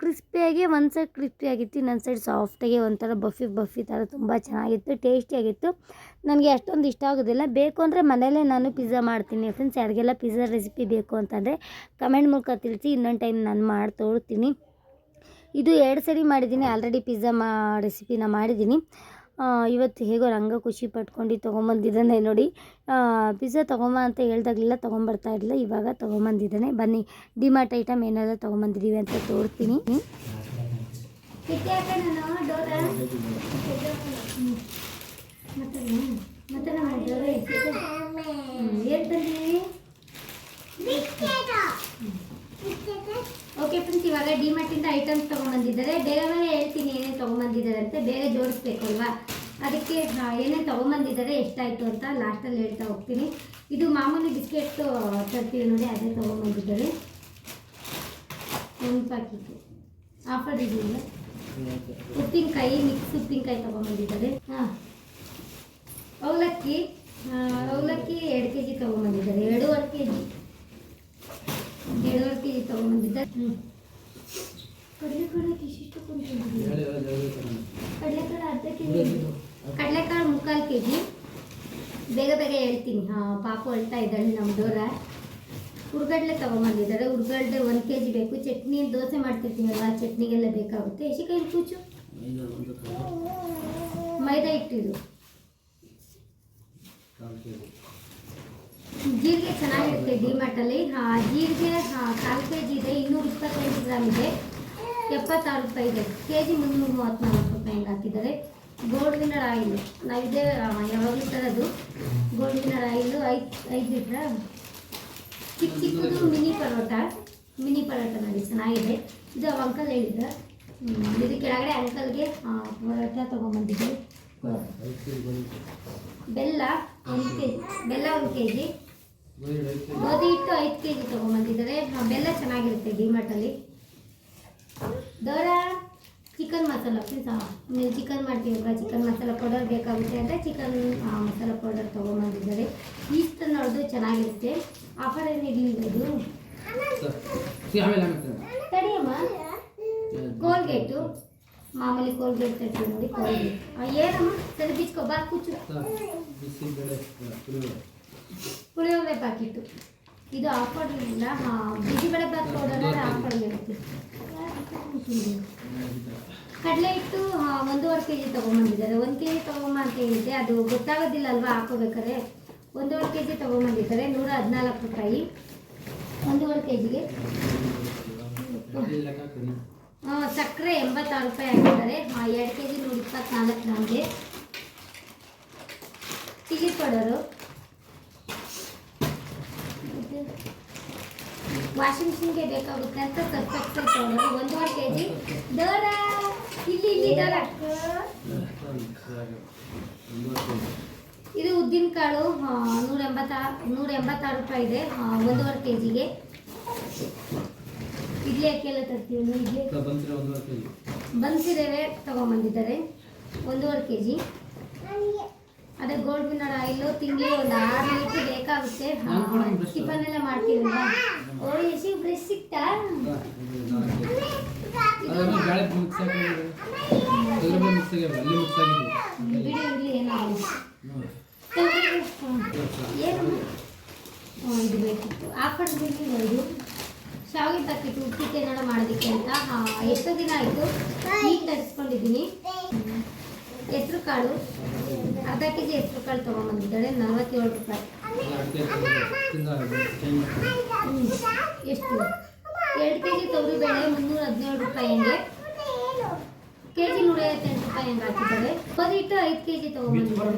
ಕ್ರಿಸ್ಪಿಯಾಗಿ ಒಂದು ಸೈಡ್ ಕ್ರಿಸ್ಪಿ ಆಗಿತ್ತು, ಇನ್ನೊಂದು ಸೈಡ್ ಸಾಫ್ಟಾಗಿ ಒಂಥರ ಬಫಿ ಬಫಿ ಥರ ತುಂಬ ಚೆನ್ನಾಗಿತ್ತು ಟೇಸ್ಟಿಯಾಗಿತ್ತು ನನಗೆ ಅಷ್ಟೊಂದು ಇಷ್ಟ ಆಗೋದಿಲ್ಲ. ಬೇಕು ಅಂದರೆ ಮನೇಲೇ ನಾನು ಪಿಜ್ಜಾ ಮಾಡ್ತೀನಿ ಫ್ರೆಂಡ್ಸ್ ಯಾರಿಗೆಲ್ಲ ಪಿಜ್ಜಾ ರೆಸಿಪಿ ಬೇಕು ಅಂತಂದರೆ ಕಮೆಂಟ್ ಮೂಲಕ ತಿಳಿಸಿ, ಇನ್ನೊಂದು ಟೈಮ್ ನಾನು ಮಾಡಿ ತೋರಿಸ್ತೀನಿ ಇದು ಎರಡು ಸರಿ ಮಾಡಿದ್ದೀನಿ ಆಲ್ರೆಡಿ ಪಿಜ್ಜಾ ಮಾ ರೆಸಿಪಿನ ಮಾಡಿದ್ದೀನಿ. ಇವತ್ತು ಹೇಗೋ ರಂಗ ಖುಷಿ ಪಟ್ಕೊಂಡು ತೊಗೊಂಬಂದಿದ್ದಾನೆ ನೋಡಿ. ಪಿಜ್ಜಾ ತೊಗೊಂಬ ಅಂತ ಹೇಳ್ದಾಗಲಿಲ್ಲ ತೊಗೊಂಬರ್ತಾ ಇರಲಿಲ್ಲ ಇವಾಗ ತೊಗೊಂಬಂದಿದ್ದಾನೆ. ಬನ್ನಿ ಡಿಮಾರ್ಟ್ ಐಟಮ್ ಏನಾದರೂ ತೊಗೊಂಬಂದಿದ್ದೀವಿ ಅಂತ ತೋರಿಸ್ತೀನಿ ಓಕೆ ಫ್ರೆಂಡ್ಸ್ ಇವಾಗ ಡಿಮಾರ್ಟಿಂದ ಐಟಮ್ಸ್ ತೊಗೊಂಬಂದಿದ್ದಾರೆ ಬೇಗ ಬೇಗ ಹೇಳ್ತೀನಿ ಏನೇನು ತೊಗೊಂಬಂದಿದ್ದಾರೆ ಅಂತ ಅಲ್ವಾ? ಅದಕ್ಕೆ ಏನೇ ಏನೇನು ತೊಗೊಂಬಂದಿದ್ದಾರೆ ಎಷ್ಟಾಯಿತು ಅಂತ ಲಾಸ್ಟಲ್ಲಿ ಹೇಳ್ತಾ ಹೋಗ್ತೀನಿ. ಇದು ಮಾಮೂಲಿ ಬಿಸ್ಕೆಟ್ ತರ್ತೀವಿ ನೋಡಿ, ಅದೇ ತೊಗೊಂಬಂದಿದ್ದಾರೆ. ಒಂದು ಪ್ಯಾಕೆಟ್. ಆಫರ್ ಇದೆಯಲ್ಲ ಉಪ್ಪಿನಕಾಯಿ ಮಿಕ್ಸ್ ಉಪ್ಪಿನಕಾಯಿ ತೊಗೊಂಬಂದಿದ್ದಾರೆ. ಹಾಂ. ಅವಲಕ್ಕಿ ಅವಲಕ್ಕಿ ಎರಡು ಕೆ ಜಿ ತೊಗೊಂಬಂದಿದ್ದಾರೆ. ಎರಡೂವರೆ ಕೆ ಜಿ ಎರಡೂವರೆ ಕೆ ಜಿ ತೊಗೊಂಬಂದಿದ್ದಾರೆ. ಹ್ಞೂ ಕಡಲೆಕಾಳು ಅರ್ಧ ಕೆ ಜಿ ಕಡಲೆಕಾಳು ಮುಕ್ಕಾಲು ಕೆ ಜಿ ಬೇಗ ಬೇಗ ಹೇಳ್ತೀನಿ. ಹಾಂ ಪಾಪು ಅಳ್ತಾ ಇದ್ದಾಳೆ ನಮ್ಮ ದೋರ. ಹುರ್ಗಡ್ಲೆ ತೊಗೊಂಬಂದಿದ್ದಾರೆ. ಹುರ್ಗಡ್ಲೆ ಒಂದು ಕೆ ಜಿ ಬೇಕು. ಚಟ್ನಿ ದೋಸೆ ಮಾಡ್ತಿರ್ತೀವಲ್ಲ ಚಟ್ನಿಗೆಲ್ಲ ಬೇಕಾಗುತ್ತೆ. ಎಷ್ಟೇ ಕೂಚು ಮೈದಾ ಹಿಟ್ಟಿದು. ಜೀರಿಗೆ ಚೆನ್ನಾಗಿರುತ್ತೆ ಡಿಮಾರ್ಟಲ್ಲಿ ಜೀರಿಗೆ ಕಾಲು ಕೆ ಜಿ ಇದೆ. ಇನ್ನೂರ ಇಪ್ಪತ್ತೈದು ಗ್ರಾಮ್ ಇದೆ. ಎಪ್ಪತ್ತಾರು ರೂಪಾಯಿ ಇದೆ ಕೆ ಜಿ ಮುನ್ನೂರ ಮೂವತ್ತ್ನಾಲ್ಕು ರೂಪಾಯಿ ಹಂಗೆ ಹಾಕಿದ್ದಾರೆ. ಗೋಲ್ಡ್ ಆಯಿಲ್ ನಾವು ಇದೇ ಆ, ಯಾವಾಗಲೂ ತರೋದು ಗೋಲ್ಡ್ ವಿನ್ನರ್ ಆಯಿಲು ಐದು ಐದು ಲೀಟ್ರ. ಚಿಕ್ಕ ಚಿಕ್ಕದು ಮಿನಿ ಪರೋಟ. ಮಿನಿ ಪರೋಟ ನೋಡಿ ಚೆನ್ನಾಗಿದೆ. ಇದು ಅವ ಅಂಕಲ್ ಹೇಳಿದ್ರು. ಹ್ಮ್, ಇದು ಕೆಳಗಡೆ ಅಂಕಲ್ಗೆ ಪರೋಟ ತೊಗೊಂಬಂದಿದ್ದೆ ಬೆಲ್ಲ ಒಂದು ಕೆ ಜಿ ಬೆಲ್ಲ ಒಂದು ಕೆ ಜಿ ಗೋಧಿ ಹಿಟ್ಟು ಐದು ಕೆ ಜಿ ತೊಗೊಂಬಂದಿದ್ದಾರೆ ಬೆಲ್ಲ ಚೆನ್ನಾಗಿರುತ್ತೆ ಡಿಮಾರ್ಟಲ್ಲಿ ದೋರ ಚಿಕನ್ ಮಸಾಲ ಪ್ಲೀಸ್ ನೀವು ಚಿಕನ್ ಮಾಡ್ತೀವಲ್ವ ಚಿಕನ್ ಮಸಾಲ ಪೌಡರ್ ಬೇಕಾಗುತ್ತೆ ಅಂದರೆ ಚಿಕನ್ ಮಸಾಲ ಪೌಡರ್ ತೊಗೊಂಬಂದಿದ್ದಾರೆ. ಈಸ್ಟ್ ನೋಡಿದ್ರೆ ಚೆನ್ನಾಗಿರುತ್ತೆ. ಆಫರ್ ಏನು ಇರಲಿಲ್ಲ ಇದು ತಡಿಯಮ್ಮ. ಕೋಲ್ಗೇಟು ಮಾಮೂಲಿ ಕೋಲ್ಗೇಟ್ ತರ್ತೀವಿ ನೋಡಿ ಕೋಲ್ಗೇಟ್ ಏನಮ್ಮ? ಸರಿ ಬಿಚ್ಕೊ ಬಾ ಕೂಚು ಬಿಸಿ ಬೇಳೆ ಪುಳಿಯೋಗರೆ. ಪುಳಿಯೋಗರೆ ಪ್ಯಾಕೆಟು ಇದು ಆಫರ್ ಇಲ್ಲ ಬೆಳೆ ಬಾತ್ ಪೌಡರ್ ಇರುತ್ತೆ. ಕಡಲೆ ಹಿಟ್ಟು ಒಂದೂವರೆ ಕೆ ಜಿ ತೊಗೊಂಬಂದಿದ್ದಾರೆ. ಒಂದು ಕೆ ಜಿ ತೊಗೊಂಬ ಅಂತ ಹೇಳಿದ್ದೆ. ಅದು ಗೊತ್ತಾಗೋದಿಲ್ಲ ಅಲ್ವಾ ಹಾಕೋಬೇಕಾದ್ರೆ? ಒಂದೂವರೆ ಕೆ ಜಿ ತೊಗೊಂಬಂದಿದ್ದಾರೆ. ನೂರ ಹದಿನಾಲ್ಕು ರೂಪಾಯಿ ಒಂದೂವರೆ ಕೆ ಜಿಗೆ ಸಕ್ಕರೆ ಎಂಬತ್ತಾರು ರೂಪಾಯಿ ಹಾಕಿದ್ದಾರೆ. ಎರಡು ಕೆ ಜಿ ನೂರ ಇಪ್ಪತ್ನಾಲ್ಕು ಗ್ರಾಮ್ಗೆ. ಚಿಲ್ಲಿ ಪೌಡರು ವಾಷಿಂಗ್ ಮಿಷಿನ್ಗೆ ಬೇಕಾಗುತ್ತೆ ಅಂತ ಸ್ವಲ್ಪ ತೊಗೊಂಡು ಒಂದೂವರೆ ಕೆ ಜಿ ದರ ಇಲ್ಲಿ ಇಲ್ಲಿ ದರ ಇದು ಉದ್ದಿನ ಕಾಳು ನೂರ ಎಂಬತ್ತ ನೂರ ಎಂಬತ್ತಾರು ರೂಪಾಯಿ ಇದೆ ಒಂದೂವರೆ ಕೆ ಜಿಗೆ ಇಡ್ಲಿ ಅಕ್ಕಿಯೆಲ್ಲ ತರ್ತೀವಿ ಇಡ್ಲಿ. ಬನ್ಸಿರವೆ ತಗೊಂಬಂದಿದ್ದಾರೆ. ಒಂದೂವರೆ ಕೆ ಜಿ ಅದೇ ಗೋಲ್ಡ್ ವಿನ್ನರ್ ಆಯಿಲು ತಿಂಗಳು ಒಂದು ಆರು ಲೀಟ್ರ್ ಬೇಕಾಗುತ್ತೆ. ಟಿಫನ್ ಎಲ್ಲ ಮಾಡ್ತೀವಲ್ಲ ಓ ಎಸಿ ಬ್ರಷ್ ಸಿಕ್ತಾ? ಇದು ಬೇಕಿತ್ತು. ಆಫರ್ ಇದು. ಶಾವಿಗೆ ತಕ್ಕಿತ್ತು ಉಪ್ಪಿಟ್ಟು ಏನಾರ ಮಾಡೋದಕ್ಕೆ ಅಂತ. ಎಷ್ಟೋ ದಿನ ಆಯಿತು. ಈಗ ತರಿಸ್ಕೊಂಡಿದ್ದೀನಿ. ಹೆಸರು ಕಾಳು. ಅರ್ಧ ಕೆ ಜಿ ಹೆಸ್ರು ಕಾಳು ತೊಗೊಂಬಂದಿದ್ದಾಳೆ ನಲ್ವತ್ತೇಳು ರೂಪಾಯಿ. ಎಷ್ಟು? ಎರಡು ಕೆ ಜಿ ತೊಗರಿಬೇಳೆ ಮುನ್ನೂರ ಹದಿನೇಳು ರೂಪಾಯಿ ಹಂಗೆ. ಕೆ ಜಿ ನೂರ ಐವತ್ತೆಂಟು ರೂಪಾಯಿ ಹಂಗೆ ಹಾಕಿದ್ದಾರೆ. ಬದಿಟ್ಟು ಐದು ಕೆ ಜಿ ತೊಗೊಂಬಂದಿದ್ದಾರೆ.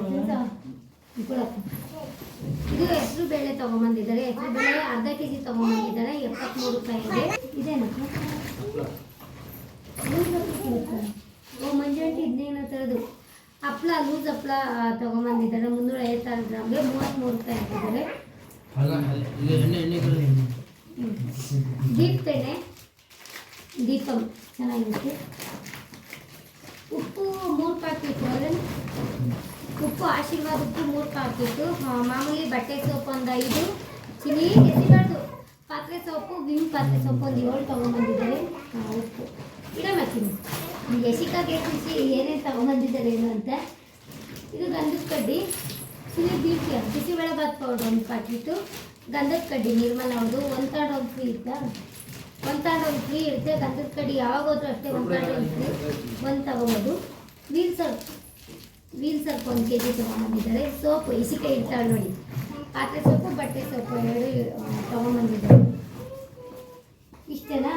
ಇದು ಹೆಸರು ಬೇಳೆ ತೊಗೊಂಬಂದಿದ್ದಾರೆ. ಹೆಸರು ಬೇಳೆ ಅರ್ಧ ಕೆ ಜಿ ತೊಗೊಂಬಂದಿದ್ದಾರೆ ಎಪ್ಪತ್ತ್ಮೂರು ರೂಪಾಯಿ ಹಂಗೆ. ಇದೇನಪ್ಪ ಸಿಗುತ್ತಾ? ಓ ಮಂಜುಂಟಿ ಇದನ್ನೇನೋ ಹಪ್ಪಳ ಲೂಸ್ ಹಪ್ಪಳ ತೊಗೊಂಬಂದಿದ್ದಾರೆ. ಮುನ್ನೂರ ಐವತ್ತಾರು ಗ್ರಾಮ್ಗೆ ಮೂವತ್ತ್ಮೂರು ರೂಪಾಯಿ ಹಾಕಿದ್ದಾರೆ. ಕಡೆ ದೀಪ್ ಚೆನ್ನಾಗಿರುತ್ತೆ. ಉಪ್ಪು ಮೂರು ಪ್ಯಾಕೆಟ್ ಅಂದರೆ? ಉಪ್ಪು ಆಶೀರ್ವಾದ ಉಪ್ಪು ಮೂರು ಪ್ಯಾಕೆಟು ಮಾಮೂಲಿ ಬಟ್ಟೆ ಸೋಪ್ ಒಂದು ಐದು. ಚಿನಿ ಎಸಿಬಾರ್ದು ಪಾತ್ರೆ ಸೋಪು ವಿಮ್ ಪಾತ್ರೆ ಸೋಪು ಒಂದು ಏಳು ತೊಗೊಂಬಂದಿದ್ದಾರೆ. ಉಪ್ಪು. ಯಶಿಕಾ ಯಶಿಕಾಗೆ ಖುಷಿ ಏನೇನು ತೊಗೊಂಬಂದಿದ್ದಾರೆ ಏನು ಅಂತ. ಇದು ಗಂಧದ ಕಡ್ಡಿ. ಚಿಲ್ಲಿ ಬಿಸಿ ಬಿಸಿಬೇಳೆ ಬಾತ್ ಪೌಡರ್ ಒಂದು ಪಾಕಿಟ್ಟು ಗಂಧದ ಕಡ್ಡಿ, ನಿರ್ಮಲ ಅವ್ರದ್ದು ಒಂದು ತಾಂಡ್ ಒಂದು ಫ್ರೀ ಇತ್ತಾ? ಒಂದು ತಾಂಡ್ ಒಂದು ಫ್ರೀ ಇರುತ್ತೆ. ಗಂಧದ ಕಡ್ಡಿ ಯಾವಾಗ ಹೋದ್ರೂ ಅಷ್ಟೇ ಒಂದು ತಗೊಂಡು ಒಂದು ಫ್ರೀ ಒಂದು ತಗೋಬೋದು. ವೀಲ್ ಸರ್ಪ್ ವೀಲ್ ಸರ್ಪ್ ಒಂದು ಕೆ ಜಿ ತೊಗೊಂಬಂದಿದ್ದಾರೆ. ಸೋಪು ಇಸಿಕೆ ಇರ್ತಾಳೆ ನೋಡಿ. ಪಾತ್ರೆ ಸೋಪು, ಬಟ್ಟೆ ಸೋಪು ಎರಡು ತೊಗೊಂಬಂದಿದ್ದಾರೆ. ಇಷ್ಟೇನಾ.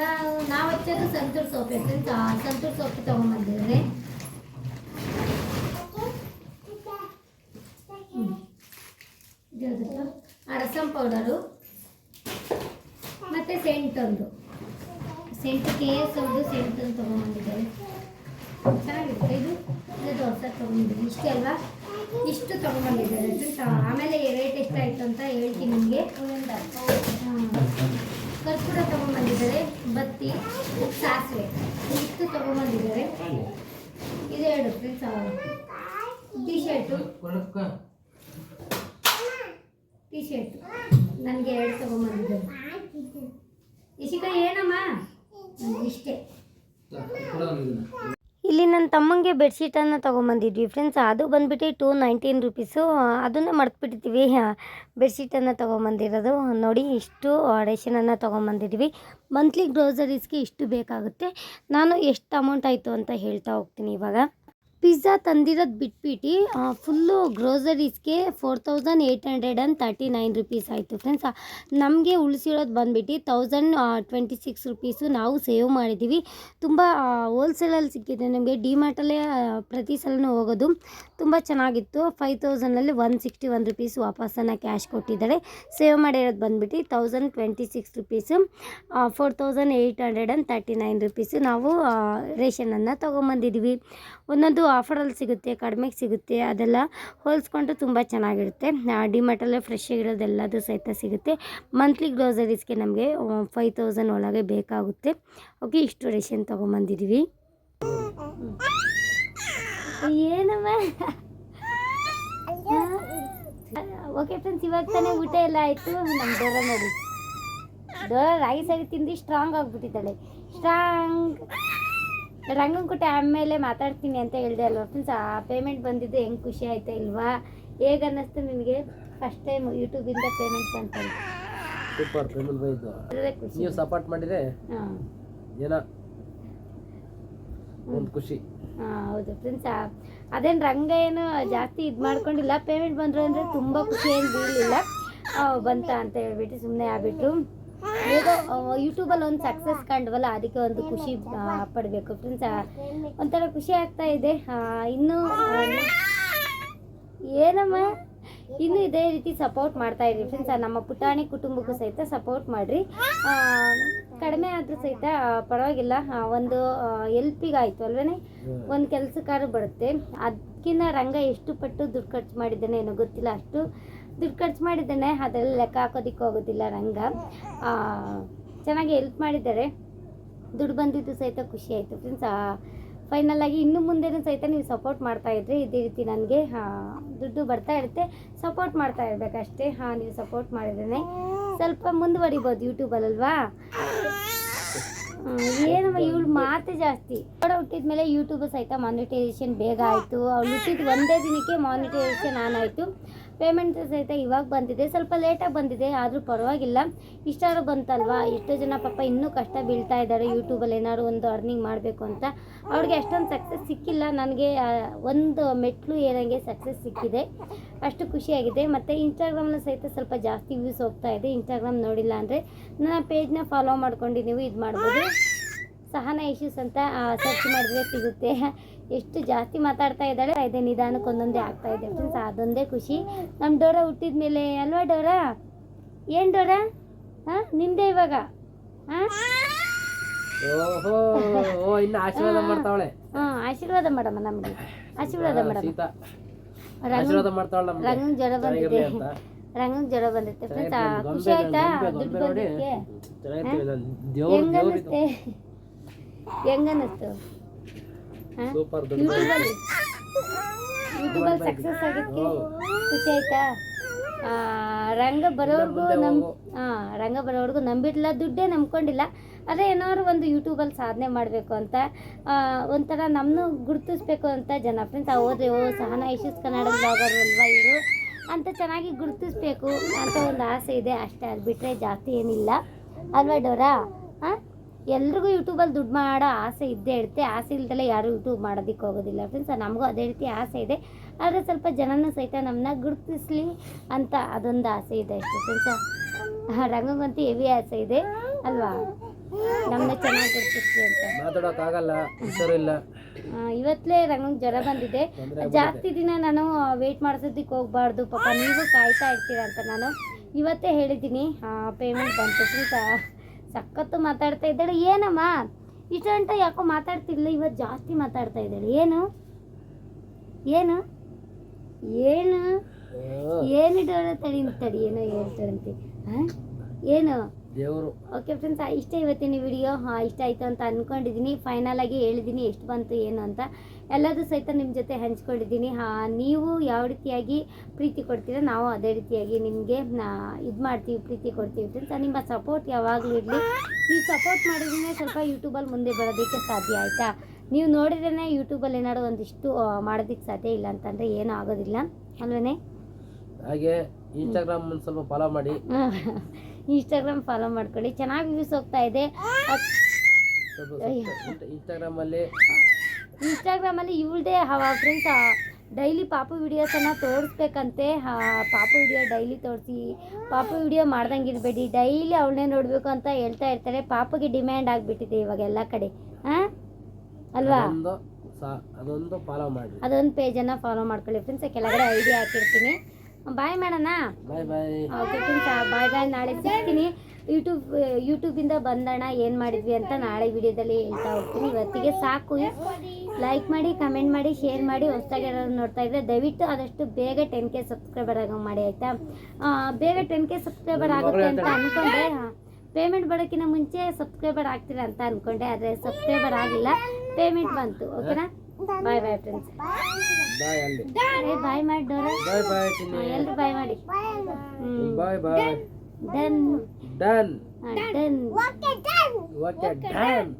ನಾವು ನಾವು ಹಚ್ಚೋದು ಸಂತೂರ್ ಸೋಪ್ ಇರ್ತಂತ ಸಂತೂರ್ ಸೋಪ್ ತೊಗೊಂಬಂದಿದ್ರೆ? ಅರಸಂ ಪೌಡರು. ಮತ್ತು ಸೆಂಟ್ ಒಂದು ಸೆಂಟ್ ಕೆ ಎಸ್ ಒಂದು ಸೆಂಟ್ ಒಂದು ತೊಗೊಂಬಂದಿದ್ದಾರೆ. ಚೆನ್ನಾಗಿರುತ್ತೆ ಇದು? ಇದು ದೋಸೆ ತೊಗೊಂಡಿದ್ದೀನಿ ಇಷ್ಟೇ ಅಲ್ವಾ? ಇಷ್ಟು ತೊಗೊಂಬಂದಿದ್ದಾರೆ. ಆಮೇಲೆ ರೇಟ್ ಎಷ್ಟಾಯಿತು ಅಂತ ಹೇಳ್ತೀನಿ ನಿಮಗೆ. ಕರ್ಪೂರ ತೊಗೊಂಬಂದಿದ್ದಾರೆ ಬತ್ತಿ ಸಾಸಿವೆ ಇಷ್ಟು ತೊಗೊಂಬಂದಿದ್ದಾರೆ. ಇದೆರಡು friends T shirt T shirt ನನಗೆ ಎರಡು ತೊಗೊಂಬಂದಿದ್ದಾರೆ. ಇಶಿಕ ಏನಮ್ಮ? ಇಷ್ಟೇ. ಇಲ್ಲಿ ನನ್ನ ತಮ್ಮಂಗೆ ಬೆಡ್ಶೀಟನ್ನು ತೊಗೊಂಬಂದಿದ್ವಿ ಫ್ರೆಂಡ್ಸ್ ಅದು ಬಂದುಬಿಟ್ಟು ಟೂ ನೈನ್ಟೀನ್ ರುಪೀಸು ಅದನ್ನು ಮರ್ತುಬಿಟ್ಟಿದ್ವಿ. ಬೆಡ್ಶೀಟನ್ನು ತೊಗೊಂಬಂದಿರೋದು. ನೋಡಿ, ಇಷ್ಟು ರೇಷನನ್ನು ತೊಗೊಂಬಂದಿದ್ವಿ. ಮಂತ್ಲಿ ಗ್ರೋಸರೀಸ್ಗೆ ಇಷ್ಟು ಬೇಕಾಗುತ್ತೆ. ನಾನು ಎಷ್ಟು ಅಮೌಂಟ್ ಆಯಿತು ಅಂತ ಹೇಳ್ತಾ ಹೋಗ್ತೀನಿ ಇವಾಗ. ಪಿಜ್ಜಾ ತಂದಿರೋದು ಬಿಟ್ಬಿಟ್ಟು full ಗ್ರೋಸರೀಸ್ಗೆ four thousand eight hundred and thirty nine rupees ಆಯಿತು ಫ್ರೆಂಡ್ಸ್ ನಮಗೆ ಉಳಿಸಿರೋದು ಬಂದುಬಿಟ್ಟು ತೌಸಂಡ್ ಟ್ವೆಂಟಿ ಸಿಕ್ಸ್ ರುಪೀಸು ನಾವು ಸೇವ್ ಮಾಡಿದ್ದೀವಿ ತುಂಬ ಹೋಲ್ಸೇಲಲ್ಲಿ ಸಿಕ್ಕಿದೆ ನಮಗೆ. ಡಿಮಾರ್ಟಲ್ಲೇ ಪ್ರತಿ ಸಲನೂ ಹೋಗೋದು. ತುಂಬ ಚೆನ್ನಾಗಿತ್ತು. ಫೈವ್ ತೌಸಂಡಲ್ಲಿ ಒನ್ ಸಿಕ್ಸ್ಟಿ ಒನ್ ರುಪೀಸ್ ವಾಪಸ್ಸನ್ನು ಕ್ಯಾಶ್ ಕೊಟ್ಟಿದ್ದಾರೆ. ಸೇವ್ ಮಾಡಿರೋದು ಬಂದುಬಿಟ್ಟು thousand twenty six rupees four thousand eight hundred and thirty nine rupees ನಾವು ರೇಷನನ್ನು ತೊಗೊಂಬಂದಿದ್ದೀವಿ ಒಂದೊಂದು ಆಫರಲ್ಲಿ ಸಿಗುತ್ತೆ, ಕಡಿಮೆಗೆ ಸಿಗುತ್ತೆ, ಅದೆಲ್ಲ ಹೋಲಿಸ್ಕೊಂಡ್ರೆ ತುಂಬ ಚೆನ್ನಾಗಿರುತ್ತೆ. ಡಿಮಾರ್ಟಲ್ಲೇ ಫ್ರೆಶ್ ಆಗಿರೋದೆಲ್ಲದು ಸಹಿತ ಸಿಗುತ್ತೆ. ಮಂತ್ಲಿ ಗ್ರೋಸರೀಸ್ಗೆ ನಮಗೆ ಫೈವ್ ತೌಸಂಡ್ ಒಳಗೆ ಬೇಕಾಗುತ್ತೆ. ಓಕೆ ಇಷ್ಟು ರೇಷನ್ ತೊಗೊಂಬಂದಿದ್ವಿ. ಏನಮ್ಮ? ಓಕೆ ಫ್ರೆಂಡ್ಸ್ ಇವಾಗ ತಾನೇ ಊಟ ಎಲ್ಲ ಆಯಿತು. ನಮ್ಮ ಡೋರ ನೋಡಿ. ಡೋರ ರೈಸ್ ಆಗಿ ತಿಂದು ಸ್ಟ್ರಾಂಗ್ ಆಗಿಬಿಟ್ಟಿದ್ದಾಳೆ. ಸ್ಟ್ರಾಂಗ್ ರಂಗನ್ ಕೊಟ್ಟೆ ಆಮೇಲೆ ಮಾತಾಡ್ತೀನಿ ಅಂತ ಹೇಳಿದೆ ಅಲ್ವಾ ಫ್ರೆಂಡ್ಸ್ ಆ ಪೇಮೆಂಟ್ ಬಂದಿದ್ದು ಹೆಂಗೆ ಖುಷಿ ಆಯ್ತಾ ಇಲ್ವಾ? ಹೇಗೆ ಅನ್ನಿಸ್ತು ನಿಮಗೆ? ಫಸ್ಟ್ ಟೈಮ್ ಯೂಟ್ಯೂಬಿಂದ ಪೇಮೆಂಟ್ ಅಂತ ಸೂಪರ್ ಪೇಮೆಂಟ್ ಬಂದಿದ್ದು. ನೀವು ಸಪೋರ್ಟ್ ಮಾಡಿದ್ರೆ ಹಾಂ. ಏನೋ ಒಂದು ಖುಷಿ. ಹಾಂ ಹೌದು ಫ್ರೆಂಡ್ಸ್ ಅದೇನು ರಂಗ ಏನು ಜಾಸ್ತಿ ಇದು ಮಾಡ್ಕೊಂಡಿಲ್ಲ. ಪೇಮೆಂಟ್ ಬಂದರು ಅಂದರೆ ತುಂಬ ಖುಷಿ ಏನು ಬೀಳಲಿಲ್ಲ. ಬಂತ ಅಂತ ಹೇಳ್ಬಿಟ್ಟು ಸುಮ್ಮನೆ ಆಗ್ಬಿಟ್ರು. ಯೂಟ್ಯೂಬಲ್ಲಿ ಒಂದು ಸಕ್ಸಸ್ ಕಂಡ್ವಲ್ಲ, ಅದಕ್ಕೆ ಒಂದು ಖುಷಿ ಪಡಬೇಕು. ಫ್ರೆಂಡ್ಸ್ ಒಂಥರ ಖುಷಿ ಆಗ್ತಾ ಇದೆ. ಇನ್ನೂ ಏನಮ್ಮ? ಇನ್ನೂ ಇದೇ ರೀತಿ ಸಪೋರ್ಟ್ ಮಾಡ್ತಾ ಇದ್ರಿ ಫ್ರೆಂಡ್ಸ್ ನಮ್ಮ ಪುಟಾಣಿ ಕುಟುಂಬಕ್ಕೂ ಸಹಿತ ಸಪೋರ್ಟ್ ಮಾಡಿರಿ. ಕಡಿಮೆ ಆದರೂ ಸಹಿತ ಪರವಾಗಿಲ್ಲ. ಒಂದು ಎಲ್ಪಿಗಾಯಿತು ಅಲ್ವೇನೆ? ಒಂದು ಕೆಲಸಕ್ಕಾದ್ರೂ ಬರುತ್ತೆ. ಅದಕ್ಕಿಂತ ರಂಗ ಎಷ್ಟು ಪಟ್ಟು ದುಡ್ಡು ಖರ್ಚು ಮಾಡಿದ್ದೇನೆ ಏನೋ ಗೊತ್ತಿಲ್ಲ ಅಷ್ಟು. ದುಡ್ಡು ಖರ್ಚು ಮಾಡಿದ್ದೇನೆ ಅದೆಲ್ಲ ಲೆಕ್ಕ ಹಾಕೋದಿಕ್ಕೆ ಹೋಗೋದಿಲ್ಲ ನಂಗೆ. ಚೆನ್ನಾಗಿ ಹೆಲ್ಪ್ ಮಾಡಿದ್ದಾರೆ. ದುಡ್ಡು ಬಂದಿದ್ದು ಸಹಿತ ಖುಷಿ ಆಯಿತು ಫ್ರೆಂಡ್ಸ್ ಫೈನಲ್ ಆಗಿ ಇನ್ನು ಮುಂದೆನೂ ಸಹಿತ ನೀವು ಸಪೋರ್ಟ್ ಮಾಡ್ತಾ ಇದ್ರಿ ಇದೇ ರೀತಿ ನನಗೆ ದುಡ್ಡು ಬರ್ತಾ ಇರುತ್ತೆ. ಸಪೋರ್ಟ್ ಮಾಡ್ತಾ ಇರಬೇಕಷ್ಟೇ. ಹಾಂ, ನೀವು ಸಪೋರ್ಟ್ ಮಾಡಿದ್ರೆ ಸ್ವಲ್ಪ ಮುಂದುವರಿಬೋದು ಯೂಟ್ಯೂಬಲ್ಲವಾ ಏನಮ್ಮ ಇವಳು ಮಾತು ಜಾಸ್ತಿ. ಅವಳು ಹುಟ್ಟಿದ ಮೇಲೆ ಯೂಟ್ಯೂಬ್ ಸಹಿತ ಮಾನಿಟೈಸೇಷನ್ ಬೇಗ ಆಯಿತು. ಅವಳು ಹುಟ್ಟಿದ ಒಂದೇ ದಿನಕ್ಕೆ ಮಾನಿಟೈಸೇಷನ್ ಆನ್ ಆಯಿತು. ಪೇಮೆಂಟ್ ಸಹಿತ ಇವಾಗ ಬಂದಿದೆ. ಸ್ವಲ್ಪ ಲೇಟಾಗಿ ಬಂದಿದೆ, ಆದರೂ ಪರವಾಗಿಲ್ಲ. ಇಷ್ಟಾರು ಬಂತಲ್ವಾ? ಎಷ್ಟೋ ಜನ ಪಾಪ ಇನ್ನೂ ಕಷ್ಟ ಬೀಳ್ತಾ ಇದ್ದಾರೆ. ಯೂಟ್ಯೂಬಲ್ಲಿ ಏನಾದ್ರು ಒಂದು ಅರ್ನಿಂಗ್ ಮಾಡಬೇಕು ಅಂತ. ಅವ್ರಿಗೆ ಅಷ್ಟೊಂದು ಸಕ್ಸಸ್ ಸಿಕ್ಕಿಲ್ಲ. ನನಗೆ ಒಂದು ಮೆಟ್ಲು ಏರಂಗೆ ಸಕ್ಸಸ್ ಸಿಕ್ಕಿದೆ. ಅಷ್ಟು ಖುಷಿಯಾಗಿದೆ. ಮತ್ತು ಇನ್ಸ್ಟಾಗ್ರಾಮ್ನ ಸಹಿತ ಸ್ವಲ್ಪ ಜಾಸ್ತಿ ವ್ಯೂಸ್ ಹೋಗ್ತಾ ಇದೆ. ಇನ್ಸ್ಟಾಗ್ರಾಮ್ ನೋಡಿಲ್ಲ ಅಂದರೆ ನನ್ನ ಪೇಜ್ನ ಫಾಲೋ ಮಾಡ್ಕೊಂಡು ನೀವು ಇದು ಮಾಡ್ಬೋದು. ಸಹನ ಇಶ್ಯೂಸ್ ಅಂತ ಸರ್ಚ್ ಮಾಡಿದ್ರೆ ಸಿಗುತ್ತೆ. ಎಷ್ಟು ಜಾಸ್ತಿ ಮಾತಾಡ್ತಾ ಇದ್ದಾಳೆ ಇದೆ ನಿಧಾನಕ್ಕೆ ಒಂದೊಂದೇ ಆಗ್ತಾ ಇದೆ. ಫ್ರೆಂಡ್ಸ್ ಅದೊಂದೇ ಖುಷಿ. ನಮ್ಮ ಡೋರ ಹುಟ್ಟಿದ ಮೇಲೆ ಅಲ್ವಾ ಡೋರ? ಏನು ಡೋರ? ಹಾಂ ನಿಂದೆ ಇವಾಗ? ಹಾಂ? ಆಶೀರ್ವಾದ ಮಾಡ್ತಾವಳೆ. ಹಾಂ ಆಶೀರ್ವಾದ ಮಾಡಮ್ಮ ನಮಗೆ. ಆಶೀರ್ವಾದ ಮೇಡಮ್ ಸೀತಾ. ರಂಗ ಆಶೀರ್ವಾದ ಮಾಡ್ತಾವಳ ನಮ್ಗೆ. ರಂಗನ್ ಜ್ವರ ಬಂದಿದೆ. ರಂಗನ್ ಜ್ವರ ಬಂದಿತ್ತೆ ಫ್ರೆಂಡ್ಸ್ ಖುಷಿ ಆಯ್ತಾ? ದುಡ್ಡು ಬಂದಿದ್ದೆ ನೋಡಿ. ಬಂದಿಕ್ಕೆ ಸೂಪರ್ ಯೂಟ್ಯೂಬಲ್ಲಿ ಯೂಟ್ಯೂಬಲ್ಲಿ ಸಕ್ಸಸ್ ಆಗಿದ್ದಕ್ಕೆ ಖುಷಿ ಆಯ್ತಾ? ರಂಗ ಬರೋರ್ಗು ನಮ್. ಹಾಂ ರಂಗ ಬರೋರ್ಗು ನಂಬಿಟ್ಟಿಲ್ಲ ದುಡ್ಡೇ ನಂಬ್ಕೊಂಡಿಲ್ಲ. ಆದರೆ ಏನಾದ್ರು ಒಂದು ಯೂಟ್ಯೂಬಲ್ಲಿ ಸಾಧನೆ ಮಾಡಬೇಕು ಅಂತ ಒಂಥರ ನಮ್ಮನ್ನು ಗುರುತಿಸ್ಬೇಕು ಅಂತ ಜನ. ಫ್ರೆಂಡ್ಸ್ ಹೋದ್ರೆ ಓ ಸಹನಾ ಯಶಸ್ ಕನ್ನಡ ಬ್ಲಾಗರ್ ಅಲ್ವಾ ಇವರು? ಅಂತ ಚೆನ್ನಾಗಿ ಗುರುತಿಸ್ಬೇಕು ಅಂತ ಒಂದು ಆಸೆ ಇದೆ. ಅಷ್ಟೇ ಅದು ಬಿಟ್ಟರೆ ಜಾಸ್ತಿ ಏನಿಲ್ಲ. ಅಲ್ವಾ ಡೋರಾ? ಹಾಂ ಎಲ್ರಿಗೂ ಯೂಟ್ಯೂಬಲ್ಲಿ ದುಡ್ಡು ಮಾಡೋ ಆಸೆ ಇದ್ದೇ ಇರುತ್ತೆ. ಆಸೆ ಇಲ್ದಲೆ ಯಾರೂ ಯೂಟ್ಯೂಬ್ ಮಾಡೋದಕ್ಕೆ ಹೋಗೋದಿಲ್ಲ ಫ್ರೆಂಡ್ಸ್ ನಮಗೂ ಅದೇ ರೀತಿ ಆಸೆ ಇದೆ. ಆದರೆ ಸ್ವಲ್ಪ ಜನನೂ ಸಹಿತ ನಮ್ಮನ್ನ ಗುರುತಿಸ್ಲಿ ಅಂತ ಅದೊಂದು ಆಸೆ ಇದೆ ಅಷ್ಟೇ ಫ್ರೆಂಡ್ಸ ರಂಗಂಗಂತೂ ಹೆವಿ ಆಸೆ ಇದೆ ಅಲ್ವಾ? ನಮ್ಮನ್ನ ಚೆನ್ನಾಗಿ ಗುರುತಿಸ್ಲಿ ಅಂತ. ಮಾತಾಡೋಕ್ಕಾಗಲ್ಲ ಹುಷಾರಿಲ್ಲ ಆ, ಇವತ್ತಲೇ ರಂಗಂಗೆ ಜ್ವರ ಬಂದಿದೆ. ಜಾಸ್ತಿ ದಿನ ನಾನು ವೇಟ್ ಮಾಡಿಸೋದಕ್ಕೆ ಹೋಗ್ಬಾರ್ದು. ಪಾಪ ನೀವು ಕಾಯ್ತಾ ಇರ್ತೀರ ಅಂತ ನಾನು ಇವತ್ತೇ ಹೇಳಿದ್ದೀನಿ. ಪೇಮೆಂಟ್ ಬಂತು. ಅಂತ ಸಖತ್ತು ಮಾತಾಡ್ತಾ ಇದ್ದಾಳೆ. ಏನಮ್ಮ? ಇಷ್ಟಂಟ ಯಾಕೋ ಮಾತಾಡ್ತಿಲ್ಲ ಇವತ್ತು ಜಾಸ್ತಿ ಮಾತಾಡ್ತಾ ಇದ್ದಾಳೆ. ಏನು? ಏನು? ಏನು? ಏನು ತಡಿ ತಡಿ ಏನೋ ಹೇಳ್ತಾರಂತೆ ಹಾಂ? ಏನು? ದೇವರು. ಓಕೆ ಫ್ರೆಂಡ್ಸ್ ಇಷ್ಟ ಇವತ್ತಿನ ವಿಡಿಯೋ ಇಷ್ಟ ಆಯಿತು ಅಂತ ಅಂದ್ಕೊಂಡಿದ್ದೀನಿ ಫೈನಲ್ ಆಗಿ ಹೇಳಿದ್ದೀನಿ ಎಷ್ಟು ಬಂತು ಏನು ಅಂತ. ಎಲ್ಲದೂ ಸಹಿತ ನಿಮ್ಮ ಜೊತೆ ಹಂಚ್ಕೊಂಡಿದ್ದೀನಿ. ಹಾಂ ನೀವು ಯಾವ ರೀತಿಯಾಗಿ ಪ್ರೀತಿ ಕೊಡ್ತೀರಾ ನಾವು ಅದೇ ರೀತಿಯಾಗಿ ನಿಮಗೆ ಇದು ಮಾಡ್ತೀವಿ ಪ್ರೀತಿ ಕೊಡ್ತೀವಿ ಅಂತ ನಿಮ್ಮ ಸಪೋರ್ಟ್ ಯಾವಾಗಲೂ ಇರಲಿ. ನೀವು ಸಪೋರ್ಟ್ ಮಾಡಿದ್ರೆ ಸ್ವಲ್ಪ ಯೂಟ್ಯೂಬಲ್ಲಿ ಮುಂದೆ ಬರೋದಕ್ಕೆ ಸಾಧ್ಯ ಆಯಿತಾ? ನೀವು ನೋಡಿದ್ರೇ ಯೂಟ್ಯೂಬಲ್ಲಿ ಏನಾದ್ರು ಒಂದಿಷ್ಟು ಮಾಡೋದಕ್ಕೆ ಸಾಧ್ಯ ಇಲ್ಲ ಅಂತಂದರೆ ಏನೂ ಆಗೋದಿಲ್ಲ. ಅಲ್ವೇ ಹಾಗೆ ಇನ್ಸ್ಟಾಗ್ರಾಮ್ ಸ್ವಲ್ಪ ಫಾಲೋ ಮಾಡಿ. ಇನ್ಸ್ಟಾಗ್ರಾಮ್ ಫಾಲೋ ಮಾಡ್ಕೊಳ್ಳಿ. ಚೆನ್ನಾಗಿ ವ್ಯೂಸ್ ಹೋಗ್ತಾ ಇದೆ. ಇನ್ಸ್ಟಾಗ್ರಾಮಲ್ಲಿ ಇನ್ಸ್ಟಾಗ್ರಾಮಲ್ಲಿ ಇವಳದೇ ಹವಾ ಫ್ರೆಂಡ್ಸ್ ಡೈಲಿ ಪಾಪು ವಿಡಿಯೋಸನ್ನು ತೋರಿಸ್ಬೇಕಂತೆ. ಹಾ, ಪಾಪು ವಿಡಿಯೋ ಡೈಲಿ ತೋರಿಸಿ ಪಾಪು ವಿಡಿಯೋ ಮಾಡ್ದಂಗೆ ಇರಬೇಡಿ. ಡೈಲಿ ಅವಳನ್ನೇ ನೋಡಬೇಕು ಅಂತ ಹೇಳ್ತಾ ಇರ್ತಾರೆ. ಪಾಪುಗೆ ಡಿಮ್ಯಾಂಡ್ ಆಗಿಬಿಟ್ಟಿದೆ ಇವಾಗ ಎಲ್ಲ ಕಡೆ. ಹಾಂ ಅಲ್ವಾ? ಅದೊಂದು ಫಾಲೋ ಮಾಡಿ ಅದೊಂದು ಪೇಜನ್ನು ಫಾಲೋ ಮಾಡ್ಕೊಳ್ಳಿ. ಫ್ರೆಂಡ್ಸ್ ಕೆಳಗಡೆ ಐಡಿಯಾ ಹಾಕಿರ್ತೀನಿ. ಬಾಯ್ ಮಾಡೋಣ? ಬಾಯ್ ಬಾಯ್ ಓಕೆ ಫ್ರೆಂಡ್ಸ್ ಬಾಯ್ ಬಾಯ್ ನಾಳೆ ಸಿಗ್ತೀನಿ. ಯೂಟ್ಯೂಬ್ ಯೂಟ್ಯೂಬಿಂದ ಬಂದಣ ಏನು ಮಾಡಿದ್ವಿ ಅಂತ ನಾಳೆ ವಿಡಿಯೋದಲ್ಲಿ ಹೇಳ್ತಾ ಹೋಗ್ತೀನಿ. ಇವತ್ತಿಗೆ ಸಾಕು. ಲೈಕ್ ಮಾಡಿ ಕಮೆಂಟ್ ಮಾಡಿ ಶೇರ್ ಮಾಡಿ ಹೊಸ್ದಾಗಿ ಯಾರಾದ್ರು ನೋಡ್ತಾ ಇದ್ರೆ ದಯವಿಟ್ಟು ಆದಷ್ಟು ಬೇಗ ಟೆನ್ ಕೆ ಸಬ್ಸ್ಕ್ರೈಬರ್ ಆಗೋ ಮಾಡಿ ಆಯಿತಾ? ಬೇಗ ಟೆನ್ ಕೆ ಸಬ್ಸ್ಕ್ರೈಬರ್ ಆಗುತ್ತೆ ಅಂತ ಅಂದ್ಕೊಂಡೆ ಪೇಮೆಂಟ್ ಬರೋಕ್ಕಿಂತ ಮುಂಚೆ ಸಬ್ಸ್ಕ್ರೈಬರ್ ಆಗ್ತೀರಾ ಅಂತ ಅಂದ್ಕೊಂಡೆ ಆದರೆ ಸಬ್ಸ್ಕ್ರೈಬರ್ ಆಗಿಲ್ಲ. ಪೇಮೆಂಟ್ ಬಂತು ಓಕೆನಾ ಬಾಯ್ ಬಾಯ್ ಫ್ರೆಂಡ್ಸ್ ಬಾಯ್ ಮಾಡಿ ಡೋರ. ಬಾಯ್ ಬಾಯ್ ಎಲ್ಲರೂ ಬಾಯ್ ಮಾಡಿ. Bye bye done done done okay done